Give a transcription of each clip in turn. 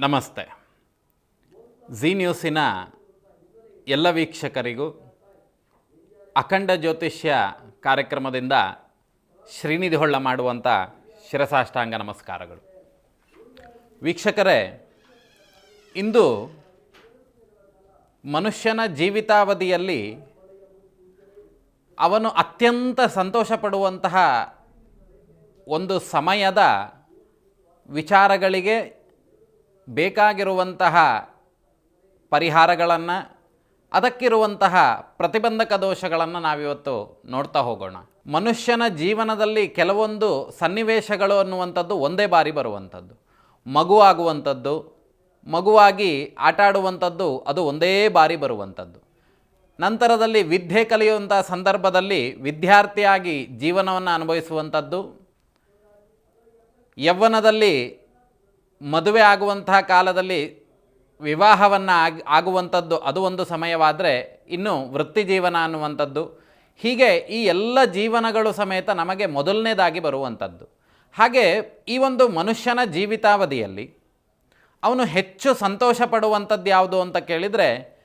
ನಮಸ್ತೆ. ಝೀ ನ್ಯೂಸಿನ ಎಲ್ಲ ವೀಕ್ಷಕರಿಗೂ ಅಖಂಡ ಜ್ಯೋತಿಷ್ಯ ಕಾರ್ಯಕ್ರಮದಿಂದ ಶ್ರೀನಿಧಿ ಹೊಳ್ಳ ಮಾಡುವಂಥ ಶಿರಸಾಷ್ಟಾಂಗ ನಮಸ್ಕಾರಗಳು. ವೀಕ್ಷಕರೇ, ಇಂದು ಮನುಷ್ಯನ ಜೀವಿತಾವಧಿಯಲ್ಲಿ ಅವನು ಅತ್ಯಂತ ಸಂತೋಷ ಪಡುವಂತಹ ಒಂದು ಸಮಯದ ವಿಚಾರಗಳಿಗೆ ಬೇಕಾಗಿರುವಂತಹ ಪರಿಹಾರಗಳನ್ನು, ಅದಕ್ಕಿರುವಂತಹ ಪ್ರತಿಬಂಧಕ ದೋಷಗಳನ್ನು ನಾವಿವತ್ತು ನೋಡ್ತಾ ಹೋಗೋಣ. ಮನುಷ್ಯನ ಜೀವನದಲ್ಲಿ ಕೆಲವೊಂದು ಸನ್ನಿವೇಶಗಳು ಅನ್ನುವಂಥದ್ದು ಒಂದೇ ಬಾರಿ ಬರುವಂಥದ್ದು. ಮಗುವಾಗುವಂಥದ್ದು ಮಗುವಾಗಿ ಆಟ ಆಡುವಂಥದ್ದು ಅದು ಒಂದೇ ಬಾರಿ ಬರುವಂಥದ್ದು. ನಂತರದಲ್ಲಿ ವಿದ್ಯೆ ಕಲಿಯುವಂಥ ಸಂದರ್ಭದಲ್ಲಿ ವಿದ್ಯಾರ್ಥಿಯಾಗಿ ಜೀವನವನ್ನು ಅನುಭವಿಸುವಂಥದ್ದು. ಯೌವನದಲ್ಲಿ ಮದುವೆ ಆಗುವಂತಹ ಕಾಲದಲ್ಲಿ ವಿವಾಹವನ್ನು ಆಗಿ, ಆಗುವಂಥದ್ದು ಅದು ಒಂದು ಸಮಯವಾದರೆ ಇನ್ನು ವೃತ್ತಿ ಜೀವನ ಅನ್ನುವಂಥದ್ದು. ಹೀಗೆ ಈ ಎಲ್ಲ ಜೀವನಗಳು ಸಮೇತ ನಮಗೆ ಮೊದಲನೇದಾಗಿ ಬರುವಂಥದ್ದು. ಹಾಗೆ ಈ ಒಂದು ಮನುಷ್ಯನ ಜೀವಿತಾವಧಿಯಲ್ಲಿ ಅವನು ಹೆಚ್ಚು ಸಂತೋಷ ಪಡುವಂಥದ್ದು ಯಾವುದು ಅಂತ ಕೇಳಿದರೆ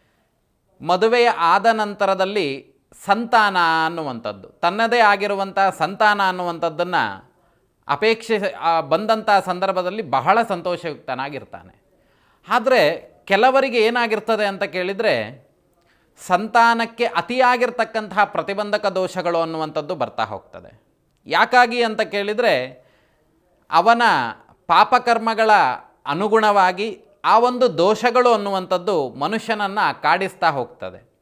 ಮದುವೆಯ ಆದ ನಂತರದಲ್ಲಿ ಸಂತಾನ ಅನ್ನುವಂಥದ್ದು. ತನ್ನದೇ ಆಗಿರುವಂಥ ಸಂತಾನ ಅನ್ನುವಂಥದ್ದನ್ನು ಅಪೇಕ್ಷೆ ಬಂದಂಥ ಸಂದರ್ಭದಲ್ಲಿ ಬಹಳ ಸಂತೋಷಯುಕ್ತನಾಗಿರ್ತಾನೆ. ಆದರೆ ಕೆಲವರಿಗೆ ಏನಾಗಿರ್ತದೆ ಅಂತ ಕೇಳಿದರೆ ಸಂತಾನಕ್ಕೆ ಅತಿಯಾಗಿರ್ತಕ್ಕಂತಹ ಪ್ರತಿಬಂಧಕ ದೋಷಗಳು ಅನ್ನುವಂಥದ್ದು ಬರ್ತಾ ಹೋಗ್ತದೆ. ಯಾಕಾಗಿ ಅಂತ ಕೇಳಿದರೆ ಅವನ ಪಾಪಕರ್ಮಗಳ ಅನುಗುಣವಾಗಿ ಆ ಒಂದು ದೋಷಗಳು ಅನ್ನುವಂಥದ್ದು ಮನುಷ್ಯನನ್ನು ಕಾಡಿಸ್ತಾ ಹೋಗ್ತದೆ.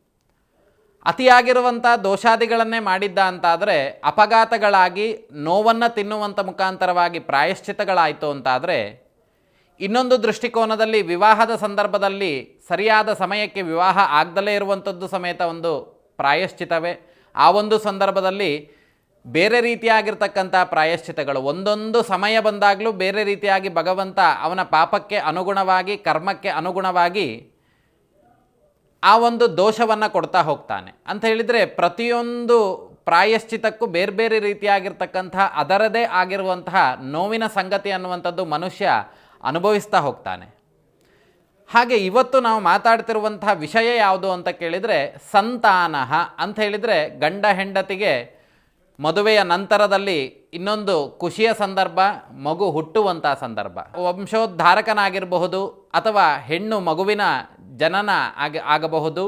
ಅತಿಯಾಗಿರುವಂಥ ದೋಷಾದಿಗಳನ್ನೇ ಮಾಡಿದ್ದ ಅಂತಾದರೆ ಅಪಘಾತಗಳಾಗಿ ನೋವನ್ನು ತಿನ್ನುವಂಥ ಮುಖಾಂತರವಾಗಿ ಪ್ರಾಯಶ್ಚಿತಗಳಾಯಿತು ಅಂತಾದರೆ ಇನ್ನೊಂದು ದೃಷ್ಟಿಕೋನದಲ್ಲಿ ವಿವಾಹದ ಸಂದರ್ಭದಲ್ಲಿ ಸರಿಯಾದ ಸಮಯಕ್ಕೆ ವಿವಾಹ ಆಗದಲೇ ಇರುವಂಥದ್ದು ಸಮೇತ ಒಂದು ಪ್ರಾಯಶ್ಚಿತವೇ ಆ ಒಂದು ಸಂದರ್ಭದಲ್ಲಿ ಬೇರೆ ರೀತಿಯಾಗಿರ್ತಕ್ಕಂಥ ಪ್ರಾಯಶ್ಚಿತಗಳು ಒಂದೊಂದು ಸಮಯ ಬಂದಾಗಲೂ ಬೇರೆ ರೀತಿಯಾಗಿ ಭಗವಂತ ಅವನ ಪಾಪಕ್ಕೆ ಅನುಗುಣವಾಗಿ, ಕರ್ಮಕ್ಕೆ ಅನುಗುಣವಾಗಿ ಆ ಒಂದು ದೋಷವನ್ನು ಕೊಡ್ತಾ ಹೋಗ್ತಾನೆ. ಅಂತ ಹೇಳಿದರೆ ಪ್ರತಿಯೊಂದು ಪ್ರಾಯಶ್ಚಿತಕ್ಕೂ ಬೇರೆ ಬೇರೆ ರೀತಿಯಾಗಿರ್ತಕ್ಕಂಥ, ಅದರದೇ ಆಗಿರುವಂತಹ ನೋವಿನ ಸಂಗತಿ ಅನ್ನುವಂಥದ್ದು ಮನುಷ್ಯ ಅನುಭವಿಸ್ತಾ ಹೋಗ್ತಾನೆ. ಹಾಗೆ ಇವತ್ತು ನಾವು ಮಾತಾಡ್ತಿರುವಂತಹ ವಿಷಯ ಯಾವುದು ಅಂತ ಕೇಳಿದರೆ, ಸಂತಾನ ಅಂತ ಹೇಳಿದರೆ ಗಂಡ ಹೆಂಡತಿಗೆ ಮದುವೆಯ ನಂತರದಲ್ಲಿ ಇನ್ನೊಂದು ಖುಷಿಯ ಸಂದರ್ಭ, ಮಗು ಹುಟ್ಟುವಂಥ ಸಂದರ್ಭ. ವಂಶೋದ್ಧಾರಕನಾಗಿರಬಹುದು ಅಥವಾ ಹೆಣ್ಣು ಮಗುವಿನ ಜನನ ಆಗ ಆಗಬಹುದು.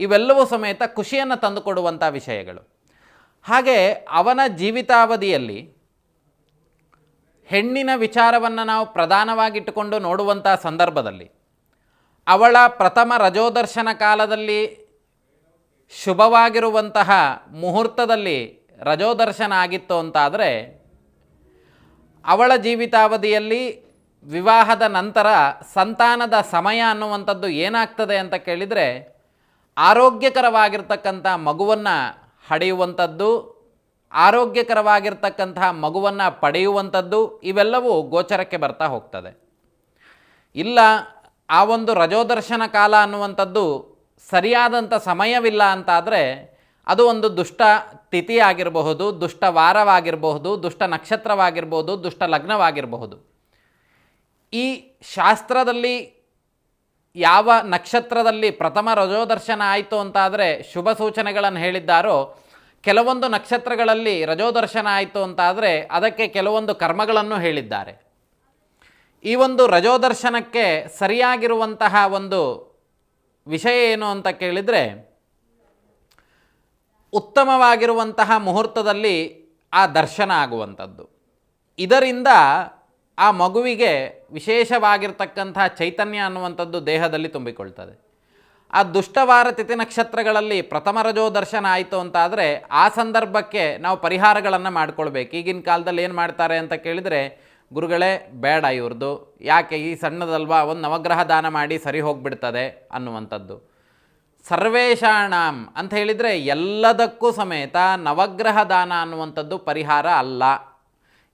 ಇವೆಲ್ಲವೂ ಸಮೇತ ಖುಷಿಯನ್ನು ತಂದುಕೊಡುವಂಥ ವಿಷಯಗಳು. ಹಾಗೆ ಅವನ ಜೀವಿತಾವಧಿಯಲ್ಲಿ ಹೆಣ್ಣಿನ ವಿಚಾರವನ್ನು ನಾವು ಪ್ರಧಾನವಾಗಿಟ್ಟುಕೊಂಡು ನೋಡುವಂಥ ಸಂದರ್ಭದಲ್ಲಿ ಅವಳ ಪ್ರಥಮ ರಜೋದರ್ಶನ ಕಾಲದಲ್ಲಿ ಶುಭವಾಗಿರುವಂತಹ ಮುಹೂರ್ತದಲ್ಲಿ ರಜೋದರ್ಶನ ಆಗಿತ್ತು ಅಂತಾದರೆ ಅವಳ ಜೀವಿತಾವಧಿಯಲ್ಲಿ ವಿವಾಹದ ನಂತರ ಸಂತಾನದ ಸಮಯ ಅನ್ನುವಂಥದ್ದು ಏನಾಗ್ತದೆ ಅಂತ ಕೇಳಿದರೆ ಆರೋಗ್ಯಕರವಾಗಿರ್ತಕ್ಕಂಥ ಮಗುವನ್ನು ಹಡೆಯುವಂಥದ್ದು, ಆರೋಗ್ಯಕರವಾಗಿರ್ತಕ್ಕಂಥ ಮಗುವನ್ನು ಪಡೆಯುವಂಥದ್ದು, ಇವೆಲ್ಲವೂ ಗೋಚರಕ್ಕೆ ಬರ್ತಾ ಹೋಗ್ತದೆ. ಇಲ್ಲ, ಆ ಒಂದು ರಜೋದರ್ಶನ ಕಾಲ ಅನ್ನುವಂಥದ್ದು ಸರಿಯಾದಂಥ ಸಮಯವಿಲ್ಲ ಅಂತಾದರೆ ಅದು ಒಂದು ದುಷ್ಟ ತಿಥಿ ಆಗಿರಬಹುದು, ದುಷ್ಟ ವಾರವಾಗಿರಬಹುದು, ದುಷ್ಟ ನಕ್ಷತ್ರವಾಗಿರ್ಬೋದು ದುಷ್ಟ ಲಗ್ನವಾಗಿರಬಹುದು. ಈ ಶಾಸ್ತ್ರದಲ್ಲಿ ಯಾವ ನಕ್ಷತ್ರದಲ್ಲಿ ಪ್ರಥಮ ರಜೋದರ್ಶನ ಆಯಿತು ಅಂತಾದರೆ ಶುಭ ಸೂಚನೆಗಳನ್ನು ಹೇಳಿದ್ದಾರೋ, ಕೆಲವೊಂದು ನಕ್ಷತ್ರಗಳಲ್ಲಿ ರಜೋದರ್ಶನ ಆಯಿತು ಅಂತಾದರೆ ಅದಕ್ಕೆ ಕೆಲವೊಂದು ಕರ್ಮಗಳನ್ನು ಹೇಳಿದ್ದಾರೆ. ಈ ಒಂದು ರಜೋದರ್ಶನಕ್ಕೆ ಸರಿಯಾಗಿರುವಂತಹ ಒಂದು ವಿಷಯ ಏನು ಅಂತ ಕೇಳಿದರೆ, ಉತ್ತಮವಾಗಿರುವಂತಹ ಮುಹೂರ್ತದಲ್ಲಿ ಆ ದರ್ಶನ ಆಗುವಂಥದ್ದು. ಇದರಿಂದ ಆ ಮಗುವಿಗೆ ವಿಶೇಷವಾಗಿರ್ತಕ್ಕಂಥ ಚೈತನ್ಯ ಅನ್ನುವಂಥದ್ದು ದೇಹದಲ್ಲಿ ತುಂಬಿಕೊಳ್ತದೆ. ಆ ದುಷ್ಟವಾರ ತಿಥಿ ನಕ್ಷತ್ರಗಳಲ್ಲಿ ಪ್ರಥಮ ರಜೋ ದರ್ಶನ ಆಯಿತು ಅಂತಾದರೆ ಆ ಸಂದರ್ಭಕ್ಕೆ ನಾವು ಪರಿಹಾರಗಳನ್ನು ಮಾಡ್ಕೊಳ್ಬೇಕು. ಈಗಿನ ಕಾಲದಲ್ಲಿ ಏನು ಮಾಡ್ತಾರೆ ಅಂತ ಕೇಳಿದರೆ, ಗುರುಗಳೇ, ಬೇಡ ಇವ್ರದ್ದು ಯಾಕೆ ಈ ಸಣ್ಣದಲ್ವಾ? ಒಂದು ನವಗ್ರಹ ದಾನ ಮಾಡಿ ಸರಿ ಹೋಗಿಬಿಡ್ತದೆ ಅನ್ನುವಂಥದ್ದು. ಸರ್ವೇಷಾಣಾಂ ಅಂತ ಹೇಳಿದರೆ ಎಲ್ಲದಕ್ಕೂ ಸಮೇತ ನವಗ್ರಹ ದಾನ ಅನ್ನುವಂಥದ್ದು ಪರಿಹಾರ ಅಲ್ಲ.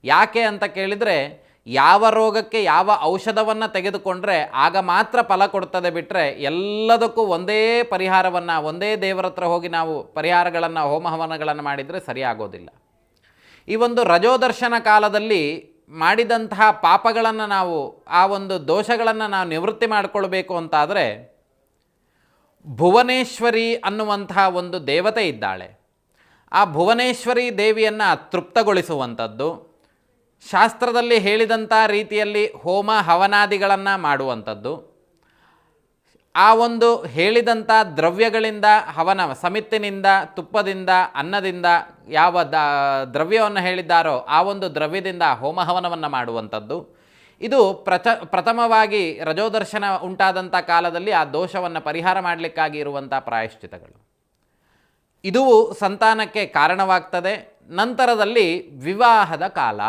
ಯಾಕೆ ಅಂತ ಕೇಳಿದರೆ ಯಾವ ರೋಗಕ್ಕೆ ಯಾವ ಔಷಧವನ್ನು ತೆಗೆದುಕೊಂಡ್ರೆ ಆಗ ಮಾತ್ರ ಫಲ ಕೊಡ್ತದೆ ಬಿಟ್ಟರೆ ಎಲ್ಲದಕ್ಕೂ ಒಂದೇ ಪರಿಹಾರವನ್ನು, ಒಂದೇ ದೇವರ ಹತ್ರ ಹೋಗಿ ನಾವು ಪರಿಹಾರಗಳನ್ನು ಹೋಮ ಹವನಗಳನ್ನು ಮಾಡಿದರೆ ಸರಿಯಾಗೋದಿಲ್ಲ. ಈ ಒಂದು ರಜೋದರ್ಶನ ಕಾಲದಲ್ಲಿ ಮಾಡಿದಂತಹ ಪಾಪಗಳನ್ನು ನಾವು, ಆ ಒಂದು ದೋಷಗಳನ್ನು ನಾವು ನಿವೃತ್ತಿ ಮಾಡಿಕೊಳ್ಬೇಕು ಅಂತಾದರೆ ಭುವನೇಶ್ವರಿ ಅನ್ನುವಂತಹ ಒಂದು ದೇವತೆ ಇದ್ದಾಳೆ. ಆ ಭುವನೇಶ್ವರಿ ದೇವಿಯನ್ನು ತೃಪ್ತಗೊಳಿಸುವಂಥದ್ದು ಶಾಸ್ತ್ರದಲ್ಲಿ ಹೇಳಿದಂಥ ರೀತಿಯಲ್ಲಿ ಹೋಮ ಹವನಾದಿಗಳನ್ನು ಮಾಡುವಂಥದ್ದು. ಆ ಒಂದು ಹೇಳಿದಂಥ ದ್ರವ್ಯಗಳಿಂದ, ಹವನ ಸಮಿತಿನಿಂದ, ತುಪ್ಪದಿಂದ, ಅನ್ನದಿಂದ ಯಾವ ದ, ದ್ರವ್ಯವನ್ನು ಹೇಳಿದ್ದಾರೋ ಆ ಒಂದು ದ್ರವ್ಯದಿಂದ ಹೋಮ ಹವನವನ್ನು ಮಾಡುವಂಥದ್ದು. ಇದು ಪ್ರಚ ಪ್ರಥಮವಾಗಿ ರಜೋದರ್ಶನ ಉಂಟಾದಂಥ ಕಾಲದಲ್ಲಿ ಆ ದೋಷವನ್ನು ಪರಿಹಾರ ಮಾಡಲಿಕ್ಕಾಗಿ ಇರುವಂಥ ಪ್ರಾಯಶ್ಚಿತಗಳು ಇದು ಸಂತಾನಕ್ಕೆ ಕಾರಣವಾಗ್ತದೆ. ನಂತರದಲ್ಲಿ ವಿವಾಹದ ಕಾಲ.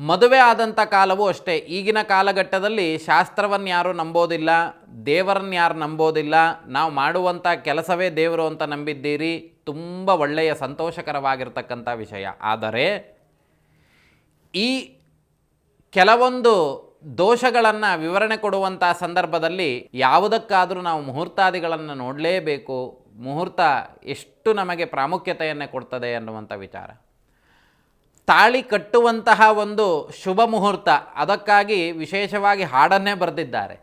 ಮದುವೆ ಆದಂಥ ಕಾಲವೂ ಅಷ್ಟೇ. ಈಗಿನ ಕಾಲಘಟ್ಟದಲ್ಲಿ ಶಾಸ್ತ್ರವನ್ನು ಯಾರೂ ನಂಬೋದಿಲ್ಲ ದೇವರನ್ನು ಯಾರು ನಂಬೋದಿಲ್ಲ. ನಾವು ಮಾಡುವಂಥ ಕೆಲಸವೇ ದೇವರು ಅಂತ ನಂಬಿದ್ದೀರಿ. ತುಂಬ ಒಳ್ಳೆಯ ಸಂತೋಷಕರವಾಗಿರ್ತಕ್ಕಂಥ ವಿಷಯ. ಆದರೆ ಈ ಕೆಲವೊಂದು ದೋಷಗಳನ್ನು ವಿವರಣೆ ಕೊಡುವಂಥ ಸಂದರ್ಭದಲ್ಲಿ ಯಾವುದಕ್ಕಾದರೂ ನಾವು ಮುಹೂರ್ತಾದಿಗಳನ್ನು ನೋಡಲೇಬೇಕು. ಮುಹೂರ್ತ ಎಷ್ಟು ನಮಗೆ ಪ್ರಾಮುಖ್ಯತೆಯನ್ನು ಕೊಡ್ತದೆ ಅನ್ನುವಂಥ ವಿಚಾರ. ತಾಳಿ ಕಟ್ಟುವಂತಹ ಒಂದು ಶುಭ ಮುಹೂರ್ತ, ಅದಕ್ಕಾಗಿ ವಿಶೇಷವಾಗಿ ಹಾಡನ್ನೇ ಬರೆದಿದ್ದಾರೆ.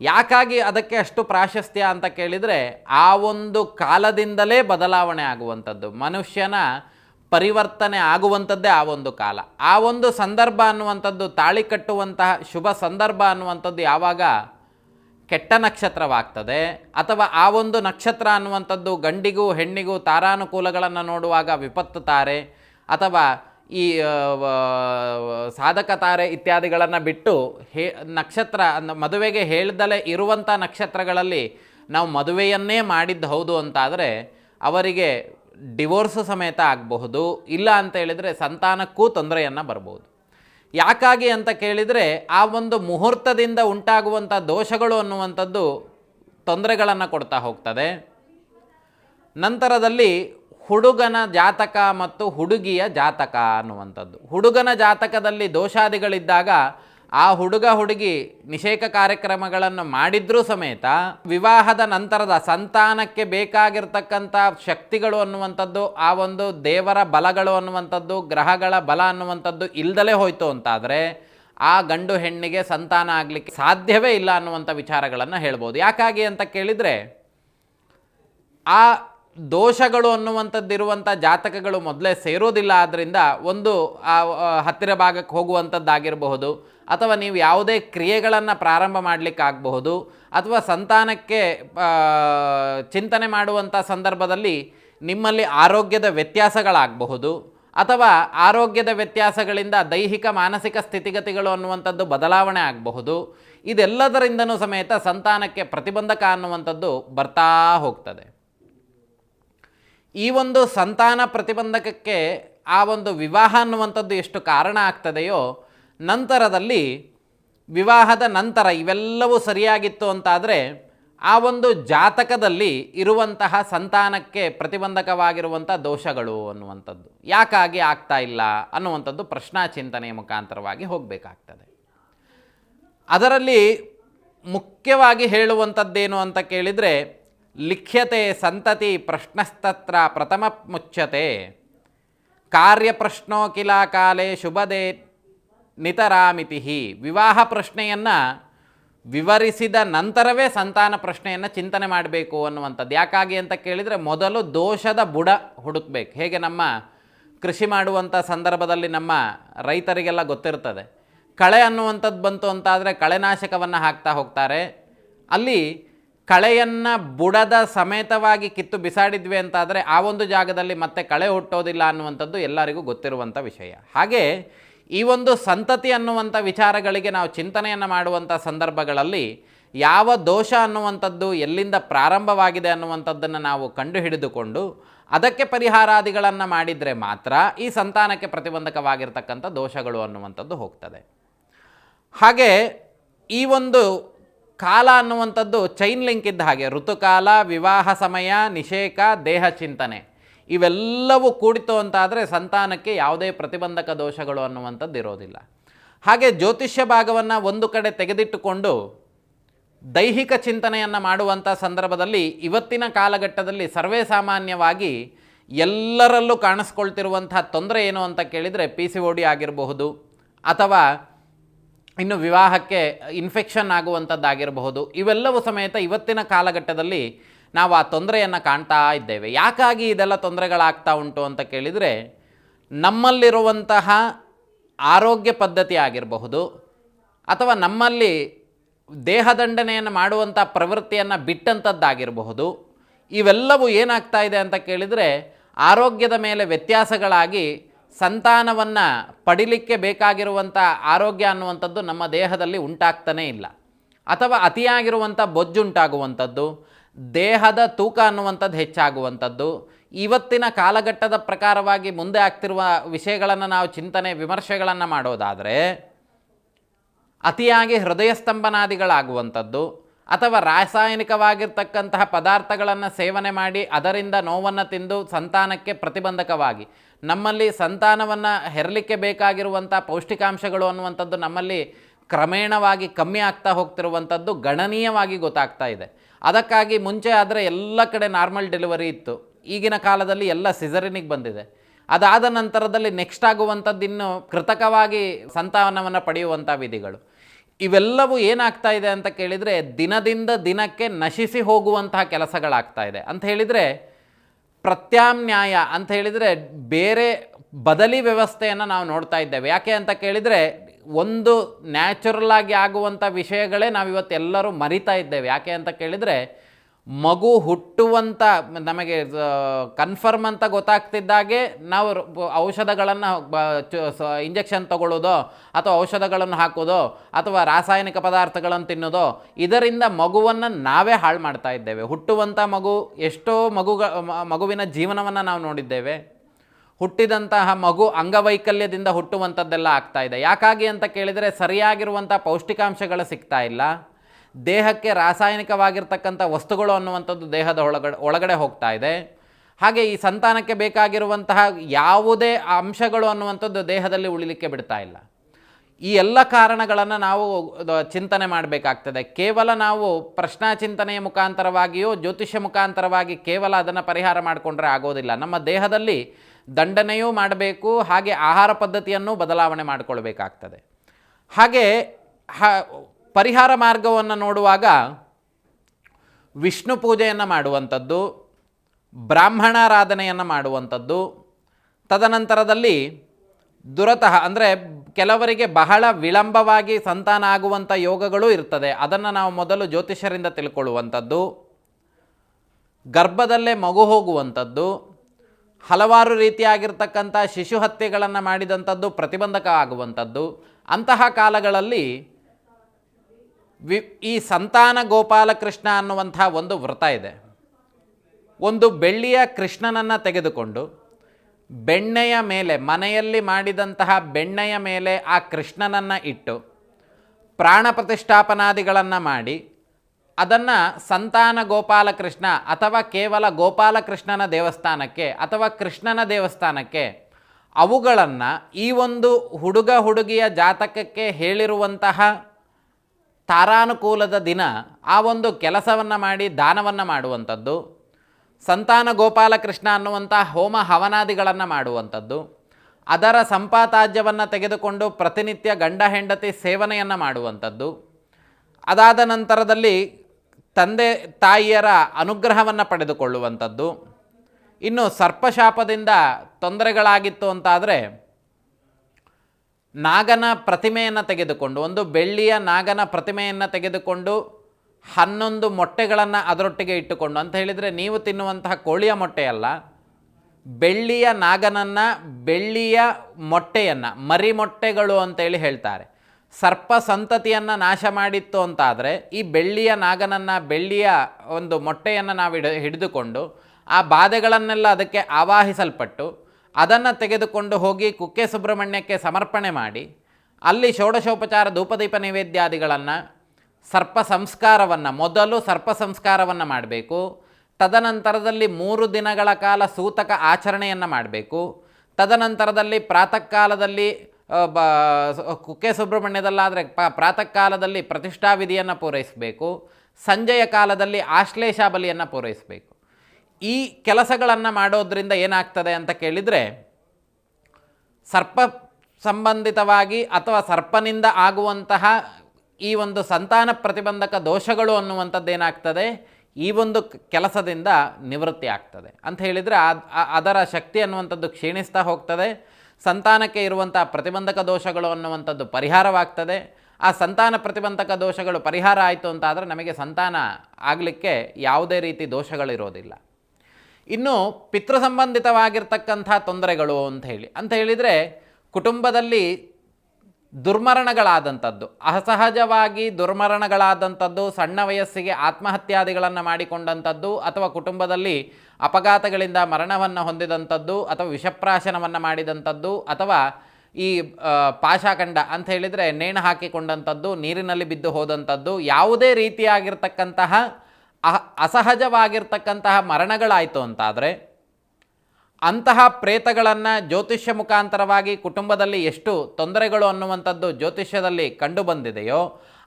ಯಾಕಾಗಿ ಅದಕ್ಕೆ ಅಷ್ಟು ಪ್ರಾಶಸ್ತ್ಯ ಅಂತ ಕೇಳಿದರೆ, ಆ ಒಂದು ಕಾಲದಿಂದಲೇ ಬದಲಾವಣೆ ಆಗುವಂಥದ್ದು. ಮನುಷ್ಯನ ಪರಿವರ್ತನೆ ಆಗುವಂಥದ್ದೇ ಆ ಒಂದು ಕಾಲ. ಆ ಒಂದು ಸಂದರ್ಭ ಅನ್ನುವಂಥದ್ದು, ತಾಳಿ ಕಟ್ಟುವಂತಹ ಶುಭ ಸಂದರ್ಭ ಅನ್ನುವಂಥದ್ದು ಯಾವಾಗ ಕೆಟ್ಟ ನಕ್ಷತ್ರವಾಗ್ತದೆ, ಅಥವಾ ಆ ಒಂದು ನಕ್ಷತ್ರ ಅನ್ನುವಂಥದ್ದು ಗಂಡಿಗೂ ಹೆಣ್ಣಿಗೂ ತಾರಾನುಕೂಲಗಳನ್ನು ನೋಡುವಾಗ ವಿಪತ್ತು ತಾರೆ ಅಥವಾ ಈ ಸಾಧಕ ತಾರೆ ಇತ್ಯಾದಿಗಳನ್ನು ಬಿಟ್ಟು ಹೇ, ನಕ್ಷತ್ರ ಮದುವೆಗೆ ಹೇಳ್ದಲೇ ಇರುವಂಥ ನಕ್ಷತ್ರಗಳಲ್ಲಿ ನಾವು ಮದುವೆಯನ್ನೇ ಮಾಡಿದ್ದು ಹೌದು ಅಂತಾದರೆ ಅವರಿಗೆ ಡಿವೋರ್ಸ್ ಸಮೇತ ಆಗಬಹುದು, ಇಲ್ಲ ಅಂತ ಹೇಳಿದರೆ ಸಂತಾನಕ್ಕೂ ತೊಂದರೆಯನ್ನು ಬರ್ಬೋದು ಯಾಕಾಗಿ ಅಂತ ಕೇಳಿದರೆ ಆ ಒಂದು ಮುಹೂರ್ತದಿಂದ ಉಂಟಾಗುವಂಥ ದೋಷಗಳು ಅನ್ನುವಂಥದ್ದು ತೊಂದರೆಗಳನ್ನು ಕೊಡ್ತಾ ಹೋಗ್ತದೆ. ನಂತರದಲ್ಲಿ ಹುಡುಗನ ಜಾತಕ ಮತ್ತು ಹುಡುಗಿಯ ಜಾತಕ ಅನ್ನುವಂಥದ್ದು. ಹುಡುಗನ ಜಾತಕದಲ್ಲಿ ದೋಷಾದಿಗಳಿದ್ದಾಗ ಆ ಹುಡುಗ ಹುಡುಗಿ ನಿಷೇಕ ಕಾರ್ಯಕ್ರಮಗಳನ್ನು ಮಾಡಿದ್ರೂ ಸಮೇತ ವಿವಾಹದ ನಂತರದ ಸಂತಾನಕ್ಕೆ ಬೇಕಾಗಿರ್ತಕ್ಕಂಥ ಶಕ್ತಿಗಳು ಅನ್ನುವಂಥದ್ದು, ಆ ಒಂದು ದೇವರ ಬಲಗಳು ಅನ್ನುವಂಥದ್ದು, ಗ್ರಹಗಳ ಬಲ ಅನ್ನುವಂಥದ್ದು ಇಲ್ದಲೇ ಹೋಯಿತು ಅಂತಾದರೆ ಆ ಗಂಡು ಹೆಣ್ಣಿಗೆ ಸಂತಾನ ಆಗಲಿಕ್ಕೆ ಸಾಧ್ಯವೇ ಇಲ್ಲ ಅನ್ನುವಂಥ ವಿಚಾರಗಳನ್ನು ಹೇಳ್ಬೋದು. ಯಾಕಾಗಿ ಅಂತ ಕೇಳಿದರೆ, ಆ ದೋಷಗಳು ಅನ್ನುವಂಥದ್ದಿರುವಂಥ ಜಾತಕಗಳು ಮೊದಲೇ ಸೇರೋದಿಲ್ಲ ಆದ್ದರಿಂದ ಒಂದು ಹತ್ತಿರ ಭಾಗಕ್ಕೆ ಹೋಗುವಂಥದ್ದಾಗಿರಬಹುದು. ಅಥವಾ ನೀವು ಯಾವುದೇ ಕ್ರಿಯೆಗಳನ್ನು ಪ್ರಾರಂಭ ಮಾಡಲಿಕ್ಕಾಗಬಹುದು. ಅಥವಾ ಸಂತಾನಕ್ಕೆ ಚಿಂತನೆ ಮಾಡುವಂಥ ಸಂದರ್ಭದಲ್ಲಿ ನಿಮ್ಮಲ್ಲಿ ಆರೋಗ್ಯದ ವ್ಯತ್ಯಾಸಗಳಾಗಬಹುದು. ಅಥವಾ ಆರೋಗ್ಯದ ವ್ಯತ್ಯಾಸಗಳಿಂದ ದೈಹಿಕ, ಮಾನಸಿಕ ಸ್ಥಿತಿಗತಿಗಳು ಅನ್ನುವಂಥದ್ದು ಬದಲಾವಣೆ ಆಗಬಹುದು. ಇದೆಲ್ಲದರಿಂದನೂ ಸಮೇತ ಸಂತಾನಕ್ಕೆ ಪ್ರತಿಬಂಧಕ ಅನ್ನುವಂಥದ್ದು ಬರ್ತಾ ಹೋಗ್ತದೆ. ಈ ಒಂದು ಸಂತಾನ ಪ್ರತಿಬಂಧಕಕ್ಕೆ ಆ ಒಂದು ವಿವಾಹ ಅನ್ನುವಂಥದ್ದು ಎಷ್ಟು ಕಾರಣ ಆಗ್ತದೆಯೋ, ನಂತರದಲ್ಲಿ ವಿವಾಹದ ನಂತರ ಇವೆಲ್ಲವೂ ಸರಿಯಾಗಿತ್ತು ಅಂತಾದರೆ ಆ ಒಂದು ಜಾತಕದಲ್ಲಿ ಇರುವಂತಹ ಸಂತಾನಕ್ಕೆ ಪ್ರತಿಬಂಧಕವಾಗಿರುವಂಥ ದೋಷಗಳು ಅನ್ನುವಂಥದ್ದು. ಯಾಕಾಗಿ ಆಗ್ತಾ ಇಲ್ಲ ಅನ್ನುವಂಥದ್ದು ಪ್ರಶ್ನಾ ಚಿಂತನೆಯ ಮುಖಾಂತರವಾಗಿ ಹೋಗಬೇಕಾಗ್ತದೆ. ಅದರಲ್ಲಿ ಮುಖ್ಯವಾಗಿ ಹೇಳುವಂಥದ್ದೇನು ಅಂತ ಕೇಳಿದರೆ ಲಿಖ್ಯತೆ ಸಂತತಿ ಪ್ರಶ್ನಸ್ತತ್ರ ಪ್ರಥಮ ಮುಚ್ಚತೆ ಕಾರ್ಯಪ್ರಶ್ನೋ ಕಿಲ ಕಾಲೇ ಶುಭದೇ ನಿತರಾಮಿತಿ. ವಿವಾಹ ಪ್ರಶ್ನೆಯನ್ನು ವಿವರಿಸಿದ ನಂತರವೇ ಸಂತಾನ ಪ್ರಶ್ನೆಯನ್ನು ಚಿಂತನೆ ಮಾಡಬೇಕು ಅನ್ನುವಂಥದ್ದು. ಯಾಕಾಗಿ ಅಂತ ಕೇಳಿದರೆ ಮೊದಲು ದೋಷದ ಬುಡ ಹುಡುಕ್ಬೇಕು. ಹೇಗೆ ನಮ್ಮ ಕೃಷಿ ಮಾಡುವಂಥ ಸಂದರ್ಭದಲ್ಲಿ ನಮ್ಮ ರೈತರಿಗೆಲ್ಲ ಗೊತ್ತಿರ್ತದೆ. ಕಳೆ ಅನ್ನುವಂಥದ್ದು ಬಂತು ಅಂತಾದರೆ ಕಳೆನಾಶಕವನ್ನು ಹಾಕ್ತಾ ಹೋಗ್ತಾರೆ. ಅಲ್ಲಿ ಕಳೆಯನ್ನು ಬುಡದ ಸಮೇತವಾಗಿ ಕಿತ್ತು ಬಿಸಾಡಿದ್ವಿ ಅಂತಾದರೆ ಆ ಒಂದು ಜಾಗದಲ್ಲಿ ಮತ್ತೆ ಕಳೆ ಹುಟ್ಟೋದಿಲ್ಲ ಅನ್ನುವಂಥದ್ದು ಎಲ್ಲರಿಗೂ ಗೊತ್ತಿರುವಂಥ ವಿಷಯ. ಹಾಗೆ ಈ ಒಂದು ಸಂತತಿ ಅನ್ನುವಂಥ ವಿಚಾರಗಳಿಗೆ ನಾವು ಚಿಂತನೆಯನ್ನು ಮಾಡುವಂಥ ಸಂದರ್ಭಗಳಲ್ಲಿ ಯಾವ ದೋಷ ಅನ್ನುವಂಥದ್ದು ಎಲ್ಲಿಂದ ಪ್ರಾರಂಭವಾಗಿದೆ ಅನ್ನುವಂಥದ್ದನ್ನು ನಾವು ಕಂಡುಹಿಡಿದುಕೊಂಡು ಅದಕ್ಕೆ ಪರಿಹಾರಾದಿಗಳನ್ನು ಮಾಡಿದರೆ ಮಾತ್ರ ಈ ಸಂತಾನಕ್ಕೆ ಪ್ರತಿಬಂಧಕವಾಗಿರ್ತಕ್ಕಂಥ ದೋಷಗಳು ಅನ್ನುವಂಥದ್ದು ಹೋಗ್ತದೆ. ಹಾಗೆ ಈ ಒಂದು ಕಾಲ ಅನ್ನುವಂಥದ್ದು ಚೈನ್ ಲಿಂಕ್ ಇದ್ದ ಹಾಗೆ. ಋತುಕಾಲ, ವಿವಾಹ ಸಮಯ, ನಿಷೇಕ, ದೇಹ ಚಿಂತನೆ. ಇವೆಲ್ಲವೂ ಕೂಡಿತು ಅಂತಾದರೆ ಸಂತಾನಕ್ಕೆ ಯಾವುದೇ ಪ್ರತಿಬಂಧಕ ದೋಷಗಳು ಅನ್ನುವಂಥದ್ದು ಇರೋದಿಲ್ಲ. ಹಾಗೆ ಜ್ಯೋತಿಷ್ಯ ಭಾಗವನ್ನು ಒಂದು ಕಡೆ ತೆಗೆದಿಟ್ಟುಕೊಂಡು ದೈಹಿಕ ಚಿಂತನೆಯನ್ನು ಮಾಡುವಂಥ ಸಂದರ್ಭದಲ್ಲಿ ಇವತ್ತಿನ ಕಾಲಘಟ್ಟದಲ್ಲಿ ಸರ್ವೇ ಸಾಮಾನ್ಯವಾಗಿ ಎಲ್ಲರಲ್ಲೂ ಕಾಣಿಸ್ಕೊಳ್ತಿರುವಂತಹ ತೊಂದರೆ ಏನು ಅಂತ ಕೇಳಿದರೆ ಪಿ ಸಿ ಒ ಡಿ ಆಗಿರಬಹುದು ಅಥವಾ ಇನ್ನು ವಿವಾಹಕ್ಕೆ ಇನ್ಫೆಕ್ಷನ್ ಆಗುವಂಥದ್ದಾಗಿರಬಹುದು. ಇವೆಲ್ಲವೂ ಸಮೇತ ಇವತ್ತಿನ ಕಾಲಘಟ್ಟದಲ್ಲಿ ನಾವು ಆ ತೊಂದರೆಯನ್ನು ಕಾಣ್ತಾ ಇದ್ದೇವೆ. ಯಾಕಾಗಿ ಇದೆಲ್ಲ ತೊಂದರೆಗಳಾಗ್ತಾ ಉಂಟು ಅಂತ ಕೇಳಿದರೆ, ನಮ್ಮಲ್ಲಿರುವಂತಹ ಆರೋಗ್ಯ ಪದ್ಧತಿ ಆಗಿರಬಹುದು, ಅಥವಾ ನಮ್ಮಲ್ಲಿ ದೇಹದಂಡನೆಯನ್ನು ಮಾಡುವಂಥ ಪ್ರವೃತ್ತಿಯನ್ನು ಬಿಟ್ಟಂಥದ್ದಾಗಿರಬಹುದು ಇವೆಲ್ಲವೂ ಏನಾಗ್ತಾ ಇದೆ ಅಂತ ಕೇಳಿದರೆ, ಆರೋಗ್ಯದ ಮೇಲೆ ವ್ಯತ್ಯಾಸಗಳಾಗಿ ಸಂತಾನವನ್ನು ಪಡಿಲಿಕ್ಕೆ ಬೇಕಾಗಿರುವಂಥ ಆರೋಗ್ಯ ಅನ್ನುವಂಥದ್ದು ನಮ್ಮ ದೇಹದಲ್ಲಿ ಉಂಟಾಗ್ತಾನೇ ಇಲ್ಲ. ಅಥವಾ ಅತಿಯಾಗಿರುವಂಥ ಬೊಜ್ಜುಂಟಾಗುವಂಥದ್ದು, ದೇಹದ ತೂಕ ಅನ್ನುವಂಥದ್ದು ಹೆಚ್ಚಾಗುವಂಥದ್ದು, ಇವತ್ತಿನ ಕಾಲಘಟ್ಟದ ಪ್ರಕಾರವಾಗಿ ಮುಂದೆ ಆಗ್ತಿರುವ ವಿಷಯಗಳನ್ನು ನಾವು ಚಿಂತನೆ, ವಿಮರ್ಶೆಗಳನ್ನು ಮಾಡೋದಾದರೆ ಅತಿಯಾಗಿ ಹೃದಯ ಸ್ತಂಭನಾದಿಗಳಾಗುವಂಥದ್ದು ಅಥವಾ ರಾಸಾಯನಿಕವಾಗಿರ್ತಕ್ಕಂತಹ ಪದಾರ್ಥಗಳನ್ನು ಸೇವನೆ ಮಾಡಿ ಅದರಿಂದ ನೋವನ್ನು ತಿಂದು ಸಂತಾನಕ್ಕೆ ಪ್ರತಿಬಂಧಕವಾಗಿ. ನಮ್ಮಲ್ಲಿ ಸಂತಾನವನ್ನು ಹೆರಲಿಕ್ಕೆ ಬೇಕಾಗಿರುವಂಥ ಪೌಷ್ಟಿಕಾಂಶಗಳು ಅನ್ನುವಂಥದ್ದು ನಮ್ಮಲ್ಲಿ ಕ್ರಮೇಣವಾಗಿ ಕಮ್ಮಿ ಆಗ್ತಾ ಹೋಗ್ತಿರುವಂಥದ್ದು ಗಣನೀಯವಾಗಿ ಗೊತ್ತಾಗ್ತಾ ಇದೆ. ಅದಕ್ಕಾಗಿ ಮುಂಚೆ ಆದರೆ ಎಲ್ಲ ಕಡೆ ನಾರ್ಮಲ್ ಡೆಲಿವರಿ ಇತ್ತು. ಈಗಿನ ಕಾಲದಲ್ಲಿ ಎಲ್ಲ ಸಿಸರಿನಿಗೆ ಬಂದಿದೆ. ಅದಾದ ನಂತರದಲ್ಲಿ ನೆಕ್ಸ್ಟ್ ಆಗುವಂಥದ್ದು ಇನ್ನು ಕೃತಕವಾಗಿ ಸಂತಾನವನ್ನು ಪಡೆಯುವಂಥ ವಿಧಿಗಳು. ಇವೆಲ್ಲವೂ ಏನಾಗ್ತಾ ಇದೆ ಅಂತ ಕೇಳಿದರೆ ದಿನದಿಂದ ದಿನಕ್ಕೆ ನಶಿಸಿ ಹೋಗುವಂತಹ ಕೆಲಸಗಳಾಗ್ತಾ ಇದೆ. ಅಂತ ಹೇಳಿದರೆ ಪ್ರತ್ಯಾಮ್ನಾಯ ಅಂತ ಹೇಳಿದರೆ ಬೇರೆ ಬದಲಿ ವ್ಯವಸ್ಥೆಯನ್ನು ನಾವು ನೋಡ್ತಾ ಇದ್ದೇವೆ. ಯಾಕೆ ಅಂತ ಕೇಳಿದರೆ ಒಂದು ನ್ಯಾಚುರಲ್ ಆಗಿ ಆಗುವಂಥ ವಿಷಯಗಳೇ ನಾವಿವತ್ತೆಲ್ಲರೂ ಮರಿತಾ ಇದ್ದೇವೆ. ಯಾಕೆ ಅಂತ ಕೇಳಿದರೆ ಮಗು ಹುಟ್ಟುವಂಥ ನಮಗೆ ಕನ್ಫರ್ಮ್ ಅಂತ ಗೊತ್ತಾಗ್ತಿದ್ದಾಗೆ ನಾವು ಔಷಧಗಳನ್ನು ಇಂಜೆಕ್ಷನ್ ತಗೊಳ್ಳೋದೋ, ಅಥವಾ ಔಷಧಗಳನ್ನು ಹಾಕೋದೋ, ಅಥವಾ ರಾಸಾಯನಿಕ ಪದಾರ್ಥಗಳನ್ನು ತಿನ್ನೋದೋ, ಇದರಿಂದ ಮಗುವನ್ನು ನಾವೇ ಹಾಳು ಮಾಡ್ತಾ ಇದ್ದೇವೆ. ಹುಟ್ಟುವಂಥ ಮಗು, ಎಷ್ಟೋ ಮಗು ಮಗುವಿನ ಜೀವನವನ್ನು ನಾವು ನೋಡಿದ್ದೇವೆ. ಹುಟ್ಟಿದಂತಹ ಮಗು ಅಂಗವೈಕಲ್ಯದಿಂದ ಹುಟ್ಟುವಂಥದ್ದೆಲ್ಲ ಆಗ್ತಾ ಇದೆ. ಯಾಕಾಗಿ ಅಂತ ಕೇಳಿದರೆ ಸರಿಯಾಗಿರುವಂಥ ಪೌಷ್ಟಿಕಾಂಶಗಳು ಸಿಗ್ತಾ ಇಲ್ಲ. ದೇಹಕ್ಕೆ ರಾಸಾಯನಿಕವಾಗಿರ್ತಕ್ಕಂಥ ವಸ್ತುಗಳು ಅನ್ನುವಂಥದ್ದು ದೇಹದ ಒಳಗಡೆ ಒಳಗಡೆ ಹೋಗ್ತಾ ಇದೆ. ಹಾಗೆ ಈ ಸಂತಾನಕ್ಕೆ ಬೇಕಾಗಿರುವಂತಹ ಯಾವುದೇ ಅಂಶಗಳು ಅನ್ನುವಂಥದ್ದು ದೇಹದಲ್ಲಿ ಉಳಿಲಿಕ್ಕೆ ಬಿಡ್ತಾ ಇಲ್ಲ. ಈ ಎಲ್ಲ ಕಾರಣಗಳನ್ನು ನಾವು ಚಿಂತನೆ ಮಾಡಬೇಕಾಗ್ತದೆ. ಕೇವಲ ನಾವು ಪ್ರಶ್ನಾ ಚಿಂತನೆಯ ಮುಖಾಂತರವಾಗಿಯೋ, ಜ್ಯೋತಿಷ್ಯ ಮುಖಾಂತರವಾಗಿ ಕೇವಲ ಅದನ್ನು ಪರಿಹಾರ ಮಾಡಿಕೊಂಡ್ರೆ ಆಗೋದಿಲ್ಲ. ನಮ್ಮ ದೇಹದಲ್ಲಿ ದಂಡನೆಯೂ ಮಾಡಬೇಕು, ಹಾಗೆ ಆಹಾರ ಪದ್ಧತಿಯನ್ನು ಬದಲಾವಣೆ ಮಾಡಿಕೊಳ್ಬೇಕಾಗ್ತದೆ. ಹಾಗೆ ಪರಿಹಾರ ಮಾರ್ಗವನ್ನು ನೋಡುವಾಗ ವಿಷ್ಣು ಪೂಜೆಯನ್ನು ಮಾಡುವಂಥದ್ದು, ಬ್ರಾಹ್ಮಣಾರಾಧನೆಯನ್ನು ಮಾಡುವಂಥದ್ದು, ತದನಂತರದಲ್ಲಿ ದುರತಃ ಅಂದರೆ ಕೆಲವರಿಗೆ ಬಹಳ ವಿಳಂಬವಾಗಿ ಸಂತಾನ ಆಗುವಂಥ ಯೋಗಗಳು ಇರ್ತದೆ. ಅದನ್ನು ನಾವು ಮೊದಲು ಜ್ಯೋತಿಷ್ಯರಿಂದ ತಿಳ್ಕೊಳ್ಳುವಂಥದ್ದು, ಗರ್ಭದಲ್ಲೇ ಮಗು ಹೋಗುವಂಥದ್ದು, ಹಲವಾರು ರೀತಿಯಾಗಿರ್ತಕ್ಕಂಥ ಶಿಶು ಹತ್ಯೆಗಳನ್ನು ಮಾಡಿದಂಥದ್ದು ಪ್ರತಿಬಂಧಕ ಆಗುವಂಥದ್ದು. ಅಂತಹ ಕಾಲಗಳಲ್ಲಿ ವಿ, ಈ ಸಂತಾನ ಗೋಪಾಲಕೃಷ್ಣ ಅನ್ನುವಂಥ ಒಂದು ವ್ರತ ಇದೆ. ಒಂದು ಬೆಳ್ಳಿಯ ಕೃಷ್ಣನನ್ನು ತೆಗೆದುಕೊಂಡು ಬೆಣ್ಣೆಯ ಮೇಲೆ, ಮನೆಯಲ್ಲಿ ಮಾಡಿದಂತಹ ಬೆಣ್ಣೆಯ ಮೇಲೆ ಆ ಕೃಷ್ಣನನ್ನು ಇಟ್ಟು ಪ್ರಾಣ ಪ್ರತಿಷ್ಠಾಪನಾದಿಗಳನ್ನು ಮಾಡಿ ಅದನ್ನು ಸಂತಾನ ಗೋಪಾಲಕೃಷ್ಣ ಅಥವಾ ಕೇವಲ ಗೋಪಾಲಕೃಷ್ಣನ ದೇವಸ್ಥಾನಕ್ಕೆ ಅಥವಾ ಕೃಷ್ಣನ ದೇವಸ್ಥಾನಕ್ಕೆ ಅವುಗಳನ್ನು ಈ ಒಂದು ಹುಡುಗ ಹುಡುಗಿಯ ಜಾತಕಕ್ಕೆ ಹೇಳಿರುವಂತಹ ತಾರಾನುಕೂಲದ ದಿನ ಆ ಒಂದು ಕೆಲಸವನ್ನು ಮಾಡಿ ದಾನವನ್ನು ಮಾಡುವಂಥದ್ದು, ಸಂತಾನ ಗೋಪಾಲಕೃಷ್ಣ ಅನ್ನುವಂಥ ಹೋಮ ಹವನಾದಿಗಳನ್ನು ಮಾಡುವಂಥದ್ದು, ಅದರ ಸಂಪಾತಾಜ್ಯವನ್ನು ತೆಗೆದುಕೊಂಡು ಪ್ರತಿನಿತ್ಯ ಗಂಡ ಹೆಂಡತಿ ಸೇವನೆಯನ್ನು ಮಾಡುವಂಥದ್ದು. ಅದಾದ ನಂತರದಲ್ಲಿ ತಂದೆ ತಾಯಿಯರ ಅನುಗ್ರಹವನ್ನು ಪಡೆದುಕೊಳ್ಳುವಂಥದ್ದು. ಇನ್ನು ಸರ್ಪಶಾಪದಿಂದ ತೊಂದರೆಗಳಾಗಿತ್ತು ಅಂತಾದರೆ ನಾಗನ ಪ್ರತಿಮೆಯನ್ನು ತೆಗೆದುಕೊಂಡು, ಒಂದು ಬೆಳ್ಳಿಯ ನಾಗನ ಪ್ರತಿಮೆಯನ್ನು ತೆಗೆದುಕೊಂಡು, ಹನ್ನೊಂದು ಮೊಟ್ಟೆಗಳನ್ನು ಅದರೊಟ್ಟಿಗೆ ಇಟ್ಟುಕೊಂಡು, ಅಂತ ಹೇಳಿದರೆ ನೀವು ತಿನ್ನುವಂತಹ ಕೋಳಿಯ ಮೊಟ್ಟೆಯಲ್ಲ ಬೆಳ್ಳಿಯ ನಾಗನನ್ನು, ಬೆಳ್ಳಿಯ ಮೊಟ್ಟೆಯನ್ನು, ಮರಿ ಮೊಟ್ಟೆಗಳು ಅಂತೇಳಿ ಹೇಳ್ತಾರೆ. ಸರ್ಪ ಸಂತತಿಯನ್ನು ನಾಶ ಮಾಡಿತ್ತು ಅಂತಾದರೆ, ಈ ಬೆಳ್ಳಿಯ ನಾಗನನ್ನು, ಬೆಳ್ಳಿಯ ಒಂದು ಮೊಟ್ಟೆಯನ್ನು ನಾವು ಹಿಡ ಹಿಡಿದುಕೊಂಡು, ಆ ಬಾಧೆಗಳನ್ನೆಲ್ಲ ಅದಕ್ಕೆ ಆವಾಹಿಸಲ್ಪಟ್ಟು ಅದನ್ನು ತೆಗೆದುಕೊಂಡು ಹೋಗಿ ಕುಕ್ಕೆ ಸುಬ್ರಹ್ಮಣ್ಯಕ್ಕೆ ಸಮರ್ಪಣೆ ಮಾಡಿ, ಅಲ್ಲಿ ಷೋಡಶೋಪಚಾರ ಧೂಪದೀಪ ನೈವೇದ್ಯಾದಿಗಳನ್ನು, ಸರ್ಪ ಸಂಸ್ಕಾರವನ್ನು, ಮೊದಲು ಸರ್ಪ ಸಂಸ್ಕಾರವನ್ನು ಮಾಡಬೇಕು, ತದನಂತರದಲ್ಲಿ ಮೂರು ದಿನಗಳ ಕಾಲ ಸೂತಕ ಆಚರಣೆಯನ್ನು ಮಾಡಬೇಕು, ತದನಂತರದಲ್ಲಿ ಪ್ರಾತಃ ಕಾಲದಲ್ಲಿ ಬ, ಕುಕ್ಕೆ ಸುಬ್ರಹ್ಮಣ್ಯದಲ್ಲಾದರೆ ಪ ಪ್ರಾತಃ ಕಾಲದಲ್ಲಿ ಪ್ರತಿಷ್ಠಾವಿಧಿಯನ್ನು ಪೂರೈಸಬೇಕು, ಸಂಜೆಯ ಕಾಲದಲ್ಲಿ ಆಶ್ಲೇಷ ಬಲಿಯನ್ನು ಪೂರೈಸಬೇಕು. ಈ ಕೆಲಸಗಳನ್ನು ಮಾಡೋದ್ರಿಂದ ಏನಾಗ್ತದೆ ಅಂತ ಕೇಳಿದರೆ, ಸರ್ಪ ಸಂಬಂಧಿತವಾಗಿ ಅಥವಾ ಸರ್ಪನಿಂದ ಆಗುವಂತಹ ಈ ಒಂದು ಸಂತಾನ ಪ್ರತಿಬಂಧಕ ದೋಷಗಳು ಅನ್ನುವಂಥದ್ದು ಏನಾಗ್ತದೆ? ಈ ಒಂದು ಕೆಲಸದಿಂದ ನಿವೃತ್ತಿ ಆಗ್ತದೆ. ಅಂತ ಹೇಳಿದರೆ ಅದರ ಶಕ್ತಿ ಅನ್ನುವಂಥದ್ದು ಕ್ಷೀಣಿಸ್ತಾ ಹೋಗ್ತದೆ. ಸಂತಾನಕ್ಕೆ ಇರುವಂಥ ಪ್ರತಿಬಂಧಕ ದೋಷಗಳು ಅನ್ನುವಂಥದ್ದು ಪರಿಹಾರವಾಗ್ತದೆ. ಆ ಸಂತಾನ ಪ್ರತಿಬಂಧಕ ದೋಷಗಳು ಪರಿಹಾರ ಆಯಿತು ಅಂತಾದರೆ ನಮಗೆ ಸಂತಾನ ಆಗಲಿಕ್ಕೆ ಯಾವುದೇ ರೀತಿ ದೋಷಗಳಿರೋದಿಲ್ಲ. ಇನ್ನು ಪಿತೃ ಸಂಬಂಧಿತವಾಗಿರ್ತಕ್ಕಂಥ ತೊಂದರೆಗಳು ಅಂತ ಹೇಳಿ. ಅಂತ ಹೇಳಿದರೆ ಕುಟುಂಬದಲ್ಲಿ ದುರ್ಮರಣಗಳಾದಂಥದ್ದು, ಅಸಹಜವಾಗಿ ದುರ್ಮರಣಗಳಾದಂಥದ್ದು, ಸಣ್ಣ ವಯಸ್ಸಿಗೆ ಆತ್ಮಹತ್ಯಾದಿಗಳನ್ನು ಮಾಡಿಕೊಂಡಂಥದ್ದು, ಅಥವಾ ಕುಟುಂಬದಲ್ಲಿ ಅಪಘಾತಗಳಿಂದ ಮರಣವನ್ನು ಹೊಂದಿದಂಥದ್ದು, ಅಥವಾ ವಿಷಪ್ರಾಶನವನ್ನು ಮಾಡಿದಂಥದ್ದು, ಅಥವಾ ಈ ಪಾಶಾಖಂಡ ಅಂತ ಹೇಳಿದರೆ ನೇಣು ಹಾಕಿಕೊಂಡಂಥದ್ದು, ನೀರಿನಲ್ಲಿ ಬಿದ್ದು ಹೋದಂಥದ್ದು, ಯಾವುದೇ ರೀತಿಯಾಗಿರ್ತಕ್ಕಂತಹ ಅಹ, ಅಸಹಜವಾಗಿರ್ತಕ್ಕಂತಹ ಮರಣಗಳಾಯಿತು ಅಂತಾದರೆ ಅಂತಹ ಪ್ರೇತಗಳನ್ನು ಜ್ಯೋತಿಷ್ಯ ಮುಖಾಂತರವಾಗಿ ಕುಟುಂಬದಲ್ಲಿ ಎಷ್ಟು ತೊಂದರೆಗಳು ಅನ್ನುವಂಥದ್ದು ಜ್ಯೋತಿಷ್ಯದಲ್ಲಿ ಕಂಡುಬಂದಿದೆಯೋ